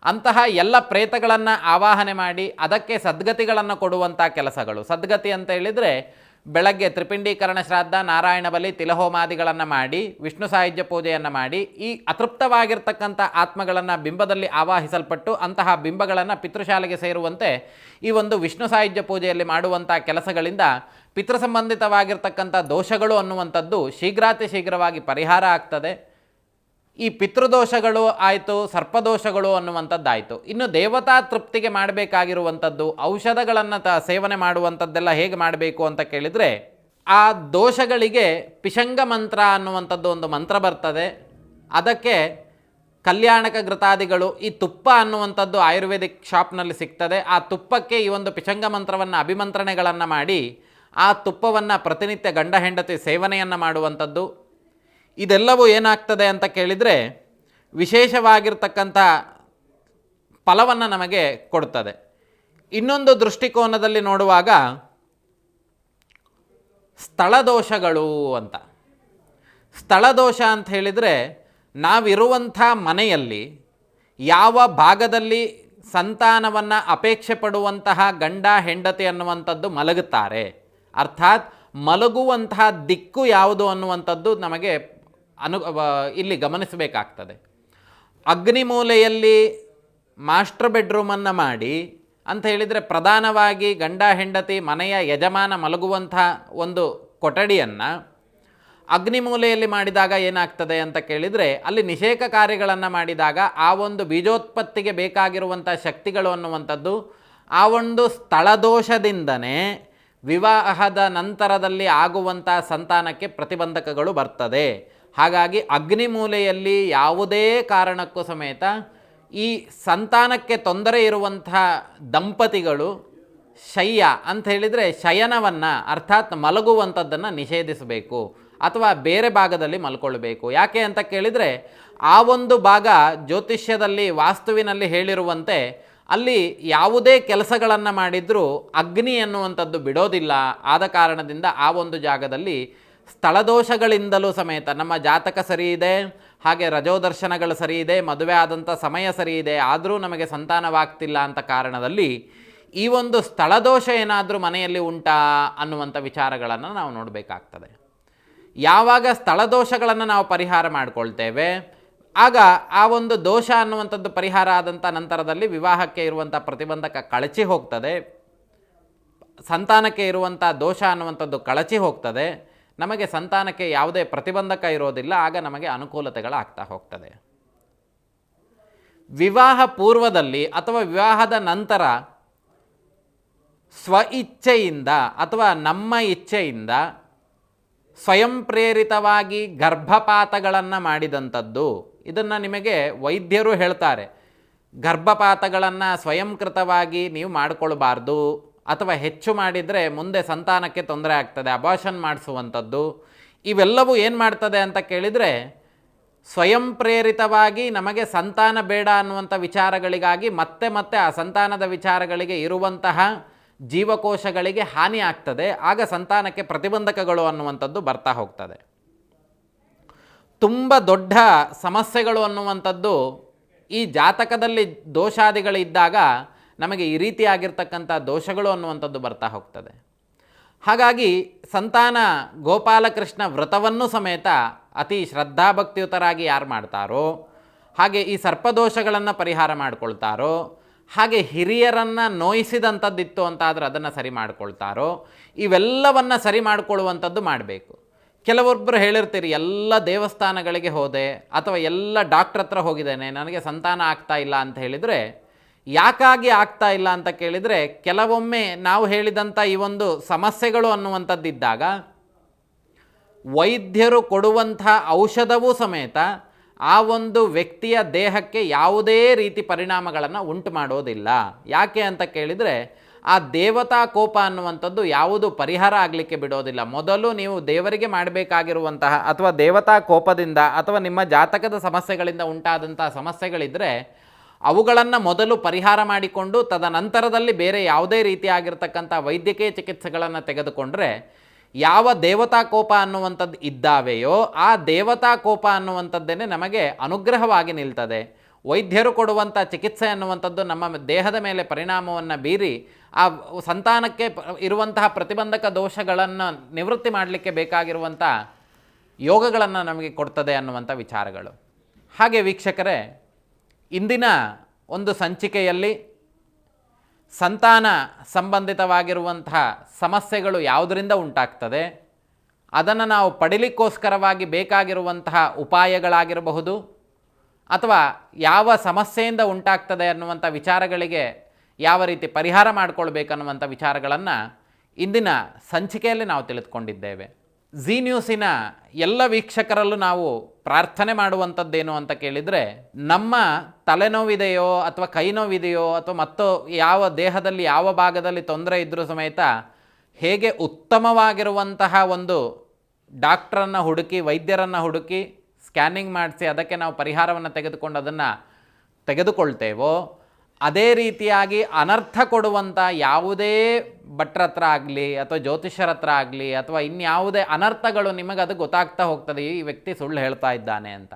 ಅಂತಹ ಎಲ್ಲ ಪ್ರೇತಗಳನ್ನು ಆವಾಹನೆ ಮಾಡಿ ಅದಕ್ಕೆ ಸದ್ಗತಿಗಳನ್ನು ಕೊಡುವಂಥ ಕೆಲಸಗಳು. ಸದ್ಗತಿ ಅಂತ ಹೇಳಿದರೆ ಬೆಳಗ್ಗೆ ತ್ರಿಪಿಂಡೀಕರಣ ಶ್ರಾದ್ದ ನಾರಾಯಣ ಬಲಿ ತಿಲಹೋಮಾದಿಗಳನ್ನು ಮಾಡಿ, ವಿಷ್ಣು ಸಾಹಿತ್ಯ ಪೂಜೆಯನ್ನು ಮಾಡಿ, ಈ ಅತೃಪ್ತವಾಗಿರ್ತಕ್ಕಂಥ ಆತ್ಮಗಳನ್ನು ಬಿಂಬದಲ್ಲಿ ಆವಾಹಿಸಲ್ಪಟ್ಟು ಅಂತಹ ಬಿಂಬಗಳನ್ನು ಪಿತೃಶಾಲೆಗೆ ಸೇರುವಂತೆ ಈ ಒಂದು ವಿಷ್ಣು ಸಾಹಿತ್ಯ ಪೂಜೆಯಲ್ಲಿ ಮಾಡುವಂಥ ಕೆಲಸಗಳಿಂದ ಪಿತೃ ಸಂಬಂಧಿತವಾಗಿರ್ತಕ್ಕಂಥ ದೋಷಗಳು ಅನ್ನುವಂಥದ್ದು ಶೀಘ್ರಾತಿ ಶೀಘ್ರವಾಗಿ ಪರಿಹಾರ ಆಗ್ತದೆ. ಈ ಪಿತೃದೋಷಗಳು ಆಯಿತು, ಸರ್ಪದೋಷಗಳು ಅನ್ನುವಂಥದ್ದಾಯಿತು. ಇನ್ನು ದೇವತಾ ತೃಪ್ತಿಗೆ ಮಾಡಬೇಕಾಗಿರುವಂಥದ್ದು, ಔಷಧಗಳನ್ನು ತ ಸೇವನೆ ಮಾಡುವಂಥದ್ದೆಲ್ಲ ಹೇಗೆ ಮಾಡಬೇಕು ಅಂತ ಕೇಳಿದರೆ, ಆ ದೋಷಗಳಿಗೆ ಪಿಶಂಗ ಮಂತ್ರ ಅನ್ನುವಂಥದ್ದು ಒಂದು ಮಂತ್ರ ಬರ್ತದೆ. ಅದಕ್ಕೆ ಕಲ್ಯಾಣಕ ಘೃತಾದಿಗಳು ಈ ತುಪ್ಪ ಅನ್ನುವಂಥದ್ದು ಆಯುರ್ವೇದಿಕ್ ಶಾಪ್ನಲ್ಲಿ ಸಿಗ್ತದೆ. ಆ ತುಪ್ಪಕ್ಕೆ ಈ ಒಂದು ಪಿಶಂಗ ಮಂತ್ರವನ್ನು ಅಭಿಮಂತ್ರಣೆಗಳನ್ನು ಮಾಡಿ, ಆ ತುಪ್ಪವನ್ನು ಪ್ರತಿನಿತ್ಯ ಗಂಡ ಹೆಂಡತಿ ಸೇವನೆಯನ್ನು ಮಾಡುವಂಥದ್ದು. ಇದೆಲ್ಲವೂ ಏನಾಗ್ತದೆ ಅಂತ ಕೇಳಿದರೆ ವಿಶೇಷವಾಗಿರ್ತಕ್ಕಂಥ ಫಲವನ್ನು ನಮಗೆ ಕೊಡ್ತದೆ. ಇನ್ನೊಂದು ದೃಷ್ಟಿಕೋನದಲ್ಲಿ ನೋಡುವಾಗ ಸ್ಥಳದೋಷಗಳು ಅಂತ. ಸ್ಥಳದೋಷ ಅಂತ ಹೇಳಿದರೆ ನಾವಿರುವಂಥ ಮನೆಯಲ್ಲಿ ಯಾವ ಭಾಗದಲ್ಲಿ ಸಂತಾನವನ್ನು ಅಪೇಕ್ಷೆ ಪಡುವಂತಹ ಗಂಡ, ಹೆಂಡತಿ ಅನ್ನುವಂಥದ್ದು ಮಲಗುತ್ತಾರೆ. ಅರ್ಥಾತ್ ಮಲಗುವಂತಹ ದಿಕ್ಕು ಯಾವುದು ಅನ್ನುವಂಥದ್ದು ನಮಗೆ ಅನು ಇಲ್ಲಿ ಗಮನಿಸಬೇಕಾಗ್ತದೆ. ಅಗ್ನಿಮೂಲೆಯಲ್ಲಿ ಮಾಸ್ಟರ್ ಬೆಡ್ರೂಮನ್ನು ಮಾಡಿ, ಅಂತ ಹೇಳಿದರೆ ಪ್ರಧಾನವಾಗಿ ಗಂಡ, ಹೆಂಡತಿ, ಮನೆಯ ಯಜಮಾನ ಮಲಗುವಂಥ ಒಂದು ಕೊಠಡಿಯನ್ನು ಅಗ್ನಿಮೂಲೆಯಲ್ಲಿ ಮಾಡಿದಾಗ ಏನಾಗ್ತದೆ ಅಂತ ಕೇಳಿದರೆ, ಅಲ್ಲಿ ನಿಷೇಕ ಕಾರ್ಯಗಳನ್ನು ಮಾಡಿದಾಗ ಆ ಒಂದು ಬೀಜೋತ್ಪತ್ತಿಗೆ ಬೇಕಾಗಿರುವಂಥ ಶಕ್ತಿಗಳು ಅನ್ನುವಂಥದ್ದು, ಆ ಒಂದು ಸ್ಥಳದೋಷದಿಂದನೇ ವಿವಾಹದ ನಂತರದಲ್ಲಿ ಆಗುವಂಥ ಸಂತಾನಕ್ಕೆ ಪ್ರತಿಬಂಧಕಗಳು ಬರ್ತದೆ. ಹಾಗಾಗಿ ಅಗ್ನಿಮೂಲೆಯಲ್ಲಿ ಯಾವುದೇ ಕಾರಣಕ್ಕೂ ಸಮೇತ ಈ ಸಂತಾನಕ್ಕೆ ತೊಂದರೆ ಇರುವಂಥ ದಂಪತಿಗಳು ಶಯ್ಯ ಅಂತ ಹೇಳಿದರೆ ಶಯನವನ್ನು ಅರ್ಥಾತ್ ಮಲಗುವಂಥದ್ದನ್ನು ನಿಷೇಧಿಸಬೇಕು ಅಥವಾ ಬೇರೆ ಭಾಗದಲ್ಲಿ ಮಲ್ಕೊಳ್ಬೇಕು. ಯಾಕೆ ಅಂತ ಕೇಳಿದರೆ ಆ ಒಂದು ಭಾಗ ಜ್ಯೋತಿಷ್ಯದಲ್ಲಿ ವಾಸ್ತುವಿನಲ್ಲಿ ಹೇಳಿರುವಂತೆ ಅಲ್ಲಿ ಯಾವುದೇ ಕೆಲಸಗಳನ್ನು ಮಾಡಿದರೂ ಅಗ್ನಿ ಅನ್ನುವಂಥದ್ದು ಬಿಡೋದಿಲ್ಲ. ಆದ ಕಾರಣದಿಂದ ಆ ಒಂದು ಜಾಗದಲ್ಲಿ ಸ್ಥಳದೋಷಗಳಿಂದಲೂ ಸಮೇತ, ನಮ್ಮ ಜಾತಕ ಸರಿ ಇದೆ, ಹಾಗೆ ರಜೋದರ್ಶನಗಳು ಸರಿ ಇದೆ, ಮದುವೆ ಆದಂಥ ಸಮಯ ಸರಿ ಇದೆ, ಆದರೂ ನಮಗೆ ಸಂತಾನವಾಗ್ತಿಲ್ಲ ಅಂತ ಕಾರಣದಲ್ಲಿ ಈ ಒಂದು ಸ್ಥಳದೋಷ ಏನಾದರೂ ಮನೆಯಲ್ಲಿ ಉಂಟಾ ಅನ್ನುವಂಥ ವಿಚಾರಗಳನ್ನು ನಾವು ನೋಡಬೇಕಾಗ್ತದೆ. ಯಾವಾಗ ಸ್ಥಳದೋಷಗಳನ್ನು ನಾವು ಪರಿಹಾರ ಮಾಡಿಕೊಳ್ತೇವೆ, ಆಗ ಆ ಒಂದು ದೋಷ ಅನ್ನುವಂಥದ್ದು ಪರಿಹಾರ ಆದಂಥ ನಂತರದಲ್ಲಿ ವಿವಾಹಕ್ಕೆ ಇರುವಂಥ ಪ್ರತಿಬಂಧಕ ಕಳಚಿ ಹೋಗ್ತದೆ, ಸಂತಾನಕ್ಕೆ ಇರುವಂಥ ದೋಷ ಅನ್ನುವಂಥದ್ದು ಕಳಚಿ ಹೋಗ್ತದೆ ನಮಗೆ ಸಂತಾನಕ್ಕೆ ಯಾವುದೇ ಪ್ರತಿಬಂಧಕ ಇರೋದಿಲ್ಲ, ಆಗ ನಮಗೆ ಅನುಕೂಲತೆಗಳಾಗ್ತಾ ಹೋಗ್ತದೆ. ವಿವಾಹ ಪೂರ್ವದಲ್ಲಿ ಅಥವಾ ವಿವಾಹದ ನಂತರ ಸ್ವ ಇಚ್ಛೆಯಿಂದ ಅಥವಾ ನಮ್ಮ ಇಚ್ಛೆಯಿಂದ ಸ್ವಯಂ ಪ್ರೇರಿತವಾಗಿ ಗರ್ಭಪಾತಗಳನ್ನು ಮಾಡಿದಂಥದ್ದು, ಇದನ್ನು ನಿಮಗೆ ವೈದ್ಯರು ಹೇಳ್ತಾರೆ. ಗರ್ಭಪಾತಗಳನ್ನು ಸ್ವಯಂಕೃತವಾಗಿ ನೀವು ಮಾಡಿಕೊಳ್ಬಾರ್ದು ಅಥವಾ ಹೆಚ್ಚು ಮಾಡಿದರೆ ಮುಂದೆ ಸಂತಾನಕ್ಕೆ ತೊಂದರೆ ಆಗ್ತದೆ ಅಬಾಷನ್ ಮಾಡಿಸುವಂಥದ್ದು, ಇವೆಲ್ಲವೂ ಏನು ಮಾಡ್ತದೆ ಅಂತ ಕೇಳಿದರೆ ಸ್ವಯಂ ಪ್ರೇರಿತವಾಗಿ ನಮಗೆ ಸಂತಾನ ಬೇಡ ಅನ್ನುವಂಥ ವಿಚಾರಗಳಿಗಾಗಿ ಮತ್ತೆ ಮತ್ತೆ ಆ ಸಂತಾನದ ವಿಚಾರಗಳಿಗೆ ಇರುವಂತಹ ಜೀವಕೋಶಗಳಿಗೆ ಹಾನಿ ಆಗ್ತದೆ, ಆಗ ಸಂತಾನಕ್ಕೆ ಪ್ರತಿಬಂಧಕಗಳು ಅನ್ನುವಂಥದ್ದು ಬರ್ತಾ ಹೋಗ್ತದೆ. ತುಂಬ ದೊಡ್ಡ ಸಮಸ್ಯೆಗಳು ಅನ್ನುವಂಥದ್ದು ಈ ಜಾತಕದಲ್ಲಿ ದೋಷಾದಿಗಳಿದ್ದಾಗ ನಮಗೆ ಈ ರೀತಿಯಾಗಿರ್ತಕ್ಕಂಥ ದೋಷಗಳು ಅನ್ನುವಂಥದ್ದು ಬರ್ತಾ ಹೋಗ್ತದೆ. ಹಾಗಾಗಿ ಸಂತಾನ ಗೋಪಾಲಕೃಷ್ಣ ವ್ರತವನ್ನು ಸಮೇತ ಅತಿ ಶ್ರದ್ಧಾಭಕ್ತಿಯುತರಾಗಿ ಯಾರು ಮಾಡ್ತಾರೋ, ಹಾಗೆ ಈ ಸರ್ಪದೋಷಗಳನ್ನು ಪರಿಹಾರ ಮಾಡಿಕೊಳ್ತಾರೋ, ಹಾಗೆ ಹಿರಿಯರನ್ನು ನೋಯಿಸಿದಂಥದ್ದಿತ್ತು ಅಂತಾದರೆ ಅದನ್ನು ಸರಿ ಮಾಡಿಕೊಳ್ತಾರೋ, ಇವೆಲ್ಲವನ್ನು ಸರಿ ಮಾಡಿಕೊಳ್ಳುವಂಥದ್ದು ಮಾಡಬೇಕು. ಕೆಲವೊಬ್ಬರು ಹೇಳಿರ್ತೀರಿ, ಎಲ್ಲ ದೇವಸ್ಥಾನಗಳಿಗೆ ಹೋದೆ ಅಥವಾ ಎಲ್ಲ ಡಾಕ್ಟ್ರ್ ಹತ್ರ ಹೋಗಿದ್ದೇನೆ, ನನಗೆ ಸಂತಾನ ಆಗ್ತಾ ಇಲ್ಲ ಅಂತ ಹೇಳಿದರೆ ಯಾಕಾಗಿ ಆಗ್ತಾ ಇಲ್ಲ ಅಂತ ಕೇಳಿದರೆ ಕೆಲವೊಮ್ಮೆ ನಾವು ಹೇಳಿದಂಥ ಈ ಒಂದು ಸಮಸ್ಯೆಗಳು ಅನ್ನುವಂಥದ್ದಿದ್ದಾಗ ವೈದ್ಯರು ಕೊಡುವಂಥ ಔಷಧವೂ ಸಮೇತ ಆ ಒಂದು ವ್ಯಕ್ತಿಯ ದೇಹಕ್ಕೆ ಯಾವುದೇ ರೀತಿ ಪರಿಣಾಮಗಳನ್ನು ಉಂಟು ಮಾಡೋದಿಲ್ಲ. ಯಾಕೆ ಅಂತ ಕೇಳಿದರೆ ಆ ದೇವತಾ ಕೋಪ ಅನ್ನುವಂಥದ್ದು ಯಾವುದು ಪರಿಹಾರ ಆಗಲಿಕ್ಕೆ ಬಿಡೋದಿಲ್ಲ. ಮೊದಲು ನೀವು ದೇವರಿಗೆ ಮಾಡಬೇಕಾಗಿರುವಂತಹ ಅಥವಾ ದೇವತಾ ಕೋಪದಿಂದ ಅಥವಾ ನಿಮ್ಮ ಜಾತಕದ ಸಮಸ್ಯೆಗಳಿಂದ ಉಂಟಾದಂತಹ ಸಮಸ್ಯೆಗಳಿದ್ದರೆ ಅವುಗಳನ್ನು ಮೊದಲು ಪರಿಹಾರ ಮಾಡಿಕೊಂಡು ತದನಂತರದಲ್ಲಿ ಬೇರೆ ಯಾವುದೇ ರೀತಿಯಾಗಿರ್ತಕ್ಕಂಥ ವೈದ್ಯಕೀಯ ಚಿಕಿತ್ಸೆಗಳನ್ನು ತೆಗೆದುಕೊಂಡ್ರೆ ಯಾವ ದೇವತಾ ಕೋಪ ಅನ್ನುವಂಥದ್ದು ಇದ್ದಾವೆಯೋ ಆ ದೇವತಾ ಕೋಪ ಅನ್ನುವಂಥದ್ದೇನೆ ನಮಗೆ ಅನುಗ್ರಹವಾಗಿ ನಿಲ್ತದೆ. ವೈದ್ಯರು ಕೊಡುವಂಥ ಚಿಕಿತ್ಸೆ ಅನ್ನುವಂಥದ್ದು ನಮ್ಮ ದೇಹದ ಮೇಲೆ ಪರಿಣಾಮವನ್ನು ಬೀರಿ ಆ ಸಂತಾನಕ್ಕೆ ಇರುವಂತಹ ಪ್ರತಿಬಂಧಕ ದೋಷಗಳನ್ನು ನಿವೃತ್ತಿ ಮಾಡಲಿಕ್ಕೆ ಬೇಕಾಗಿರುವಂಥ ಯೋಗಗಳನ್ನು ನಮಗೆ ಕೊಡ್ತದೆ ಅನ್ನುವಂಥ ವಿಚಾರಗಳು. ಹಾಗೆ ವೀಕ್ಷಕರೇ ಇಂದಿನ ಒಂದು ಸಂಚಿಕೆಯಲ್ಲಿ ಸಂತಾನ ಸಂಬಂಧಿತವಾಗಿರುವಂತಹ ಸಮಸ್ಯೆಗಳು ಯಾವುದರಿಂದ ಉಂಟಾಗ್ತದೆ, ಅದನ್ನು ನಾವು ಪಡಿಲಿಕ್ಕೋಸ್ಕರವಾಗಿ ಬೇಕಾಗಿರುವಂತಹ ಉಪಾಯಗಳಾಗಿರಬಹುದು, ಅಥವಾ ಯಾವ ಸಮಸ್ಯೆಯಿಂದ ಉಂಟಾಗ್ತದೆ ಅನ್ನುವಂಥ ವಿಚಾರಗಳಿಗೆ ಯಾವ ರೀತಿ ಪರಿಹಾರ ಮಾಡಿಕೊಳ್ಬೇಕನ್ನುವಂಥ ವಿಚಾರಗಳನ್ನು ಇಂದಿನ ಸಂಚಿಕೆಯಲ್ಲಿ ನಾವು ತಿಳಿದುಕೊಂಡಿದ್ದೇವೆ. ಝೀ ನ್ಯೂಸಿನ ಎಲ್ಲ ವೀಕ್ಷಕರಲ್ಲೂ ನಾವು ಪ್ರಾರ್ಥನೆ ಮಾಡುವಂಥದ್ದೇನು ಅಂತ ಕೇಳಿದರೆ, ನಮ್ಮ ತಲೆನೋವಿದೆಯೋ ಅಥವಾ ಕೈ ನೋವಿದೆಯೋ ಅಥವಾ ಮತ್ತು ಯಾವ ದೇಹದಲ್ಲಿ ಯಾವ ಭಾಗದಲ್ಲಿ ತೊಂದರೆ ಇದ್ದರೂ ಸಮೇತ ಹೇಗೆ ಉತ್ತಮವಾಗಿರುವಂತಹ ಒಂದು ಡಾಕ್ಟ್ರನ್ನು ಹುಡುಕಿ, ವೈದ್ಯರನ್ನು ಹುಡುಕಿ ಸ್ಕ್ಯಾನಿಂಗ್ ಮಾಡಿಸಿ ಅದಕ್ಕೆ ನಾವು ಪರಿಹಾರವನ್ನು ತೆಗೆದುಕೊಂಡು ಅದನ್ನು ತೆಗೆದುಕೊಳ್ತೇವೋ ಅದೇ ರೀತಿಯಾಗಿ ಅನರ್ಥ ಕೊಡುವಂಥ ಯಾವುದೇ ಭಟ್ರ ಹತ್ರ ಆಗಲಿ ಅಥವಾ ಜ್ಯೋತಿಷ್ಯರ ಹತ್ರ ಆಗಲಿ ಅಥವಾ ಇನ್ಯಾವುದೇ ಅನರ್ಥಗಳು ನಿಮಗೆ ಅದು ಗೊತ್ತಾಗ್ತಾ ಹೋಗ್ತದೆ. ಈ ವ್ಯಕ್ತಿ ಸುಳ್ಳು ಹೇಳ್ತಾ ಇದ್ದಾನೆ ಅಂತ.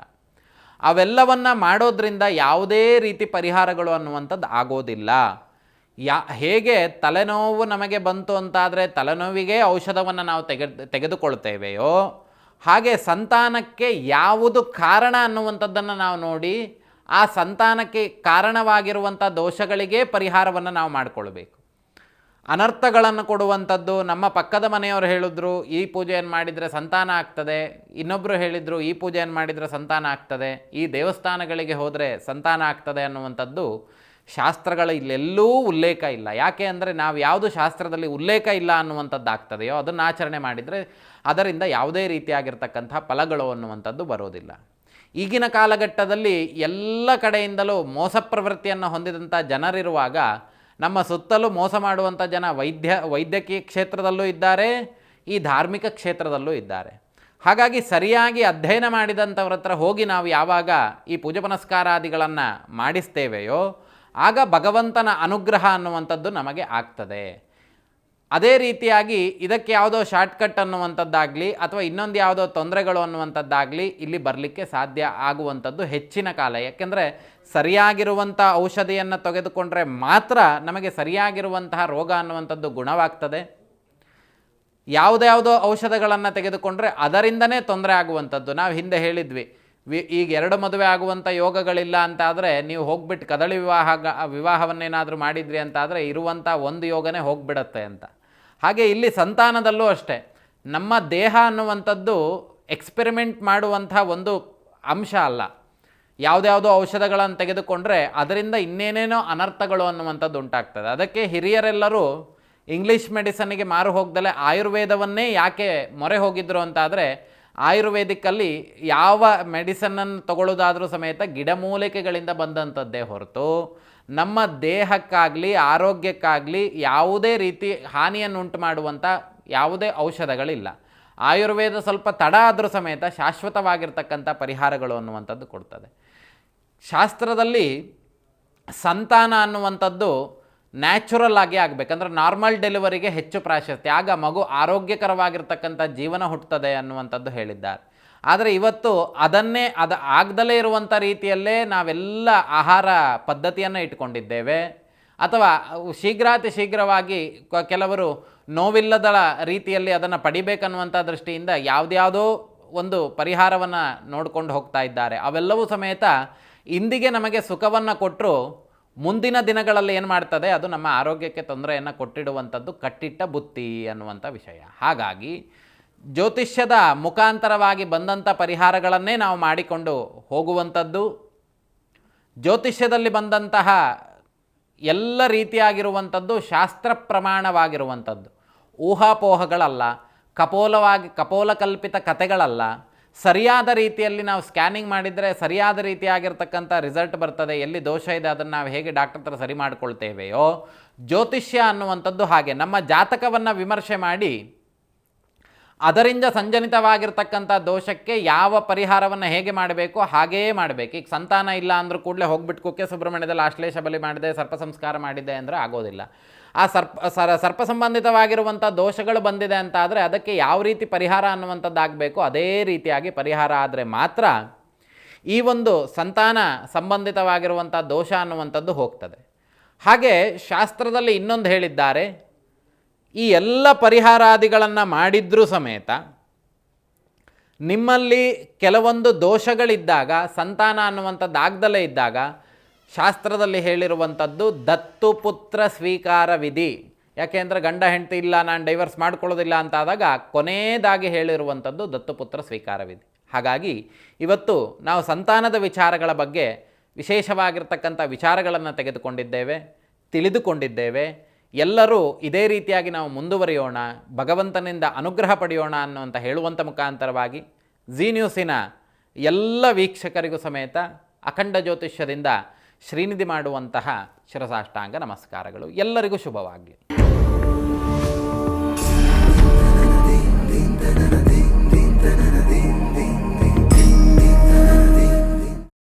ಅವೆಲ್ಲವನ್ನು ಮಾಡೋದ್ರಿಂದ ಯಾವುದೇ ರೀತಿ ಪರಿಹಾರಗಳು ಅನ್ನುವಂಥದ್ದು ಆಗೋದಿಲ್ಲ. ಯಾ, ಹೇಗೆ ತಲೆನೋವು ನಮಗೆ ಬಂತು ಅಂತಾದರೆ ತಲೆನೋವಿಗೆ ಔಷಧವನ್ನು ನಾವು ತೆಗೆ ತೆಗೆದುಕೊಳ್ತೇವೆಯೋ ಹಾಗೆ ಸಂತಾನಕ್ಕೆ ಯಾವುದು ಕಾರಣ ಅನ್ನುವಂಥದ್ದನ್ನು ನಾವು ನೋಡಿ ಆ ಸಂತಾನಕ್ಕೆ ಕಾರಣವಾಗಿರುವಂಥ ದೋಷಗಳಿಗೆ ಪರಿಹಾರವನ್ನು ನಾವು ಮಾಡಿಕೊಳ್ಬೇಕು. ಅನರ್ಥಗಳನ್ನು ಕೊಡುವಂಥದ್ದು ನಮ್ಮ ಪಕ್ಕದ ಮನೆಯವರು ಹೇಳಿದ್ರು, ಈ ಪೂಜೆಯನ್ನು ಮಾಡಿದರೆ ಸಂತಾನ ಆಗ್ತದೆ. ಇನ್ನೊಬ್ಬರು ಹೇಳಿದರು, ಈ ಪೂಜೆಯನ್ನು ಮಾಡಿದರೆ ಸಂತಾನ ಆಗ್ತದೆ. ಈ ದೇವಸ್ಥಾನಗಳಿಗೆ ಹೋದರೆ ಸಂತಾನ ಆಗ್ತದೆ ಅನ್ನುವಂಥದ್ದು ಶಾಸ್ತ್ರಗಳ ಇಲ್ಲೆಲ್ಲೂ ಉಲ್ಲೇಖ ಇಲ್ಲ. ಯಾಕೆ ಅಂದರೆ ನಾವು ಯಾವುದು ಶಾಸ್ತ್ರದಲ್ಲಿ ಉಲ್ಲೇಖ ಇಲ್ಲ ಅನ್ನುವಂಥದ್ದು ಆಗ್ತದೆಯೋ ಅದನ್ನು ಆಚರಣೆ ಮಾಡಿದರೆ ಅದರಿಂದ ಯಾವುದೇ ರೀತಿಯಾಗಿರ್ತಕ್ಕಂಥ ಫಲಗಳು ಅನ್ನುವಂಥದ್ದು ಬರೋದಿಲ್ಲ. ಈಗಿನ ಕಾಲಘಟ್ಟದಲ್ಲಿ ಎಲ್ಲ ಕಡೆಯಿಂದಲೂ ಮೋಸ ಪ್ರವೃತ್ತಿಯನ್ನು ಹೊಂದಿದಂಥ ಜನರಿರುವಾಗ ನಮ್ಮ ಸುತ್ತಲೂ ಮೋಸ ಮಾಡುವಂಥ ಜನ ವೈದ್ಯ, ವೈದ್ಯಕೀಯ ಕ್ಷೇತ್ರದಲ್ಲೂ ಇದ್ದಾರೆ, ಈ ಧಾರ್ಮಿಕ ಕ್ಷೇತ್ರದಲ್ಲೂ ಇದ್ದಾರೆ. ಹಾಗಾಗಿ ಸರಿಯಾಗಿ ಅಧ್ಯಯನ ಮಾಡಿದಂಥವ್ರ ಹತ್ರ ಹೋಗಿ ನಾವು ಯಾವಾಗ ಈ ಪೂಜೆ ಪುನಸ್ಕಾರಾದಿಗಳನ್ನು ಮಾಡಿಸ್ತೇವೆಯೋ, ಆಗ ಭಗವಂತನ ಅನುಗ್ರಹ ಅನ್ನುವಂಥದ್ದು ನಮಗೆ ಆಗ್ತದೆ. ಅದೇ ರೀತಿಯಾಗಿ ಇದಕ್ಕೆ ಯಾವುದೋ ಶಾರ್ಟ್ಕಟ್ ಅನ್ನುವಂಥದ್ದಾಗಲಿ ಅಥವಾ ಇನ್ನೊಂದು ಯಾವುದೋ ತೊಂದರೆಗಳು ಅನ್ನುವಂಥದ್ದಾಗಲಿ ಇಲ್ಲಿ ಬರಲಿಕ್ಕೆ ಸಾಧ್ಯ ಆಗುವಂಥದ್ದು ಹೆಚ್ಚಿನ ಕಾಲ. ಯಾಕೆಂದರೆ ಸರಿಯಾಗಿರುವಂಥ ಔಷಧಿಯನ್ನು ತೆಗೆದುಕೊಂಡ್ರೆ ಮಾತ್ರ ನಮಗೆ ಸರಿಯಾಗಿರುವಂತಹ ರೋಗ ಅನ್ನುವಂಥದ್ದು ಗುಣವಾಗ್ತದೆ. ಯಾವುದ್ಯಾವುದೋ ಔಷಧಗಳನ್ನು ತೆಗೆದುಕೊಂಡ್ರೆ ಅದರಿಂದನೇ ತೊಂದರೆ ಆಗುವಂಥದ್ದು. ನಾವು ಹಿಂದೆ ಹೇಳಿದ್ವಿ, ವಿ, ಈಗ ಎರಡು ಮದುವೆ ಆಗುವಂಥ ಯೋಗಗಳಿಲ್ಲ ಅಂತಾದರೆ ನೀವು ಹೋಗ್ಬಿಟ್ಟು ಕದಳಿ ವಿವಾಹ ವಿವಾಹವನ್ನೇನಾದರೂ ಮಾಡಿದ್ರಿ ಅಂತಾದರೆ ಇರುವಂಥ ಒಂದು ಯೋಗನೇ ಹೋಗ್ಬಿಡತ್ತೆ ಅಂತ. ಹಾಗೆ ಇಲ್ಲಿ ಸಂತಾನದಲ್ಲೂ ಅಷ್ಟೇ. ನಮ್ಮ ದೇಹ ಅನ್ನುವಂಥದ್ದು ಎಕ್ಸ್ಪೆರಿಮೆಂಟ್ ಮಾಡುವಂಥ ಒಂದು ಅಂಶ ಅಲ್ಲ. ಯಾವುದ್ಯಾವುದೋ ಔಷಧಗಳನ್ನು ತೆಗೆದುಕೊಂಡ್ರೆ ಅದರಿಂದ ಇನ್ನೇನೇನೋ ಅನರ್ಥಗಳು ಅನ್ನುವಂಥದ್ದು ಉಂಟಾಗ್ತದೆ. ಅದಕ್ಕೆ ಹಿರಿಯರೆಲ್ಲರೂ ಇಂಗ್ಲೀಷ್ ಮೆಡಿಸನ್ನಿಗೆ ಮಾರು ಹೋಗ್ದಲೆ ಆಯುರ್ವೇದವನ್ನೇ ಯಾಕೆ ಮೊರೆ ಹೋಗಿದ್ರು ಅಂತಾದರೆ ಆಯುರ್ವೇದಿಕ್ಕಲ್ಲಿ ಯಾವ ಮೆಡಿಸನ್ನನ್ನು ತಗೊಳ್ಳೋದಾದರೂ ಸಮೇತ ಗಿಡಮೂಲಿಕೆಗಳಿಂದ ಬಂದಂಥದ್ದೇ ಹೊರತು ನಮ್ಮ ದೇಹಕ್ಕಾಗಲಿ, ಆರೋಗ್ಯಕ್ಕಾಗಲಿ ಯಾವುದೇ ರೀತಿ ಹಾನಿಯನ್ನು ಉಂಟು ಮಾಡುವಂಥ ಯಾವುದೇ ಔಷಧಗಳಿಲ್ಲ. ಆಯುರ್ವೇದ ಸ್ವಲ್ಪ ತಡ ಆದರೂ ಸಮೇತ ಶಾಶ್ವತವಾಗಿರ್ತಕ್ಕಂಥ ಪರಿಹಾರಗಳು ಅನ್ನುವಂಥದ್ದು ಕೊಡ್ತದೆ. ಶಾಸ್ತ್ರದಲ್ಲಿ ಸಂತಾನ ಅನ್ನುವಂಥದ್ದು ನ್ಯಾಚುರಲ್ ಆಗಿ ಆಗಬೇಕಂದ್ರೆ ನಾರ್ಮಲ್ ಡೆಲಿವರಿಗೆ ಹೆಚ್ಚು ಪ್ರಾಶಸ್ತ್ಯ. ಆಗ ಮಗು ಆರೋಗ್ಯಕರವಾಗಿರ್ತಕ್ಕಂಥ ಜೀವನ ಹುಟ್ಟುತ್ತದೆ ಅನ್ನುವಂಥದ್ದು ಹೇಳಿದ್ದಾರೆ. ಆದರೆ ಇವತ್ತು ಅದನ್ನೇ ಅದು ಆಗದಲೇ ಇರುವಂಥ ರೀತಿಯಲ್ಲೇ ನಾವೆಲ್ಲ ಆಹಾರ ಪದ್ಧತಿಯನ್ನು ಇಟ್ಕೊಂಡಿದ್ದೇವೆ. ಅಥವಾ ಶೀಘ್ರಾತಿ ಶೀಘ್ರವಾಗಿ ಕೆಲವರು ನೋವಿಲ್ಲದ ರೀತಿಯಲ್ಲಿ ಅದನ್ನು ಪಡಿಬೇಕನ್ನುವಂಥ ದೃಷ್ಟಿಯಿಂದ ಯಾವುದ್ಯಾವುದೋ ಒಂದು ಪರಿಹಾರವನ್ನು ನೋಡ್ಕೊಂಡು ಹೋಗ್ತಾ ಇದ್ದಾರೆ. ಅವೆಲ್ಲವೂ ಸಮೇತ ಇಂದಿಗೆ ನಮಗೆ ಸುಖವನ್ನು ಕೊಟ್ಟರು ಮುಂದಿನ ದಿನಗಳಲ್ಲಿ ಏನು ಮಾಡ್ತದೆ? ಅದು ನಮ್ಮ ಆರೋಗ್ಯಕ್ಕೆ ತೊಂದರೆಯನ್ನು ಕೊಟ್ಟಿಡುವಂಥದ್ದು ಕಟ್ಟಿಟ್ಟ ಬುತ್ತಿ ಅನ್ನುವಂಥ ವಿಷಯ. ಹಾಗಾಗಿ ಜ್ಯೋತಿಷ್ಯದ ಮುಖಾಂತರವಾಗಿ ಬಂದಂಥ ಪರಿಹಾರಗಳನ್ನೇ ನಾವು ಮಾಡಿಕೊಂಡು ಹೋಗುವಂಥದ್ದು, ಜ್ಯೋತಿಷ್ಯದಲ್ಲಿ ಬಂದಂತಹ ಎಲ್ಲ ರೀತಿಯಾಗಿರುವಂಥದ್ದು ಶಾಸ್ತ್ರ ಪ್ರಮಾಣವಾಗಿರುವಂಥದ್ದು. ಊಹಾಪೋಹಗಳಲ್ಲ, ಕಪೋಲವಾಗಿ, ಕಪೋಲಕಲ್ಪಿತ ಕಥೆಗಳಲ್ಲ. ಸರಿಯಾದ ರೀತಿಯಲ್ಲಿ ನಾವು ಸ್ಕ್ಯಾನಿಂಗ್ ಮಾಡಿದರೆ ಸರಿಯಾದ ರೀತಿಯಾಗಿರ್ತಕ್ಕಂಥ ರಿಸಲ್ಟ್ ಬರ್ತದೆ, ಎಲ್ಲಿ ದೋಷ ಇದೆ ಅದನ್ನು ನಾವು ಹೇಗೆ ಡಾಕ್ಟರ್ ಹತ್ರ ಸರಿ ಮಾಡಿಕೊಳ್ತೇವೆಯೋ, ಜ್ಯೋತಿಷ್ಯ ಅನ್ನುವಂಥದ್ದು ಹಾಗೆ ನಮ್ಮ ಜಾತಕವನ್ನು ವಿಮರ್ಶೆ ಮಾಡಿ ಅದರಿಂದ ಸಂಜನಿತವಾಗಿರ್ತಕ್ಕಂಥ ದೋಷಕ್ಕೆ ಯಾವ ಪರಿಹಾರವನ್ನು ಹೇಗೆ ಮಾಡಬೇಕು, ಹಾಗೆಯೇ ಮಾಡಬೇಕು. ಈಗ ಸಂತಾನ ಇಲ್ಲ ಅಂದರೂ ಕೂಡಲೇ ಹೋಗ್ಬಿಟ್ಟು ಕುಕ್ಕೆ ಸುಬ್ರಹ್ಮಣ್ಯದಲ್ಲಿ ಆಶ್ಲೇಷ ಬಲಿ ಮಾಡಿದೆ ಸರ್ಪ ಸಂಸ್ಕಾರ ಮಾಡಿದೆ ಅಂದರೆ ಆಗೋದಿಲ್ಲ. ಆ ಸರ್ಪ, ಸರ, ಸರ್ಪ ಸಂಬಂಧಿತವಾಗಿರುವಂಥ ದೋಷಗಳು ಬಂದಿದೆ ಅಂತ ಆದರೆ ಅದಕ್ಕೆ ಯಾವ ರೀತಿ ಪರಿಹಾರ ಅನ್ನುವಂಥದ್ದಾಗಬೇಕು, ಅದೇ ರೀತಿಯಾಗಿ ಪರಿಹಾರ ಆದರೆ ಮಾತ್ರ ಈ ಒಂದು ಸಂತಾನ ಸಂಬಂಧಿತವಾಗಿರುವಂಥ ದೋಷ ಅನ್ನುವಂಥದ್ದು ಹೋಗ್ತದೆ. ಹಾಗೆ ಶಾಸ್ತ್ರದಲ್ಲಿ ಇನ್ನೊಂದು ಹೇಳಿದ್ದಾರೆ ಈ ಎಲ್ಲ ಪರಿಹಾರಾದಿಗಳನ್ನು ಮಾಡಿದ್ರೂ ಸಮೇತ ನಿಮ್ಮಲ್ಲಿ ಕೆಲವೊಂದು ದೋಷಗಳಿದ್ದಾಗ, ಸಂತಾನ ಅನ್ನುವಂಥದ್ದು ಆಗ್ದಲೇ ಇದ್ದಾಗ, ಶಾಸ್ತ್ರದಲ್ಲಿ ಹೇಳಿರುವಂಥದ್ದು ದತ್ತು ಪುತ್ರ ಸ್ವೀಕಾರ ವಿಧಿ. ಯಾಕೆಂದರೆ ಗಂಡ ಹೆಂಡತಿ ಇಲ್ಲ, ನಾನು ಡೈವರ್ಸ್ ಮಾಡ್ಕೊಳ್ಳೋದಿಲ್ಲ ಅಂತ ಆದಾಗ ಕೊನೆಯದಾಗಿ ಹೇಳಿರುವಂಥದ್ದು ದತ್ತುಪುತ್ರ ಸ್ವೀಕಾರ ವಿಧಿ. ಹಾಗಾಗಿ ಇವತ್ತು ನಾವು ಸಂತಾನದ ವಿಚಾರಗಳ ಬಗ್ಗೆ ವಿಶೇಷವಾಗಿರ್ತಕ್ಕಂಥ ವಿಚಾರಗಳನ್ನು ತೆಗೆದುಕೊಂಡಿದ್ದೇವೆ, ತಿಳಿದುಕೊಂಡಿದ್ದೇವೆ. ಎಲ್ಲರೂ ಇದೇ ರೀತಿಯಾಗಿ ನಾವು ಮುಂದುವರಿಯೋಣ, ಭಗವಂತನಿಂದ ಅನುಗ್ರಹ ಪಡೆಯೋಣ ಅನ್ನುವಂಥ ಹೇಳುವಂಥ ಮುಖಾಂತರವಾಗಿ ಜಿ ನ್ಯೂಸಿನ ಎಲ್ಲ ವೀಕ್ಷಕರಿಗೂ ಸಮೇತ ಅಖಂಡ ಜ್ಯೋತಿಷ್ಯದಿಂದ ಶ್ರೀನಿಧಿ ಮಾಡುವಂತಹ ಶಿರಸಾಷ್ಟಾಂಗ ನಮಸ್ಕಾರಗಳು. ಎಲ್ಲರಿಗೂ ಶುಭವಾಗಲಿ.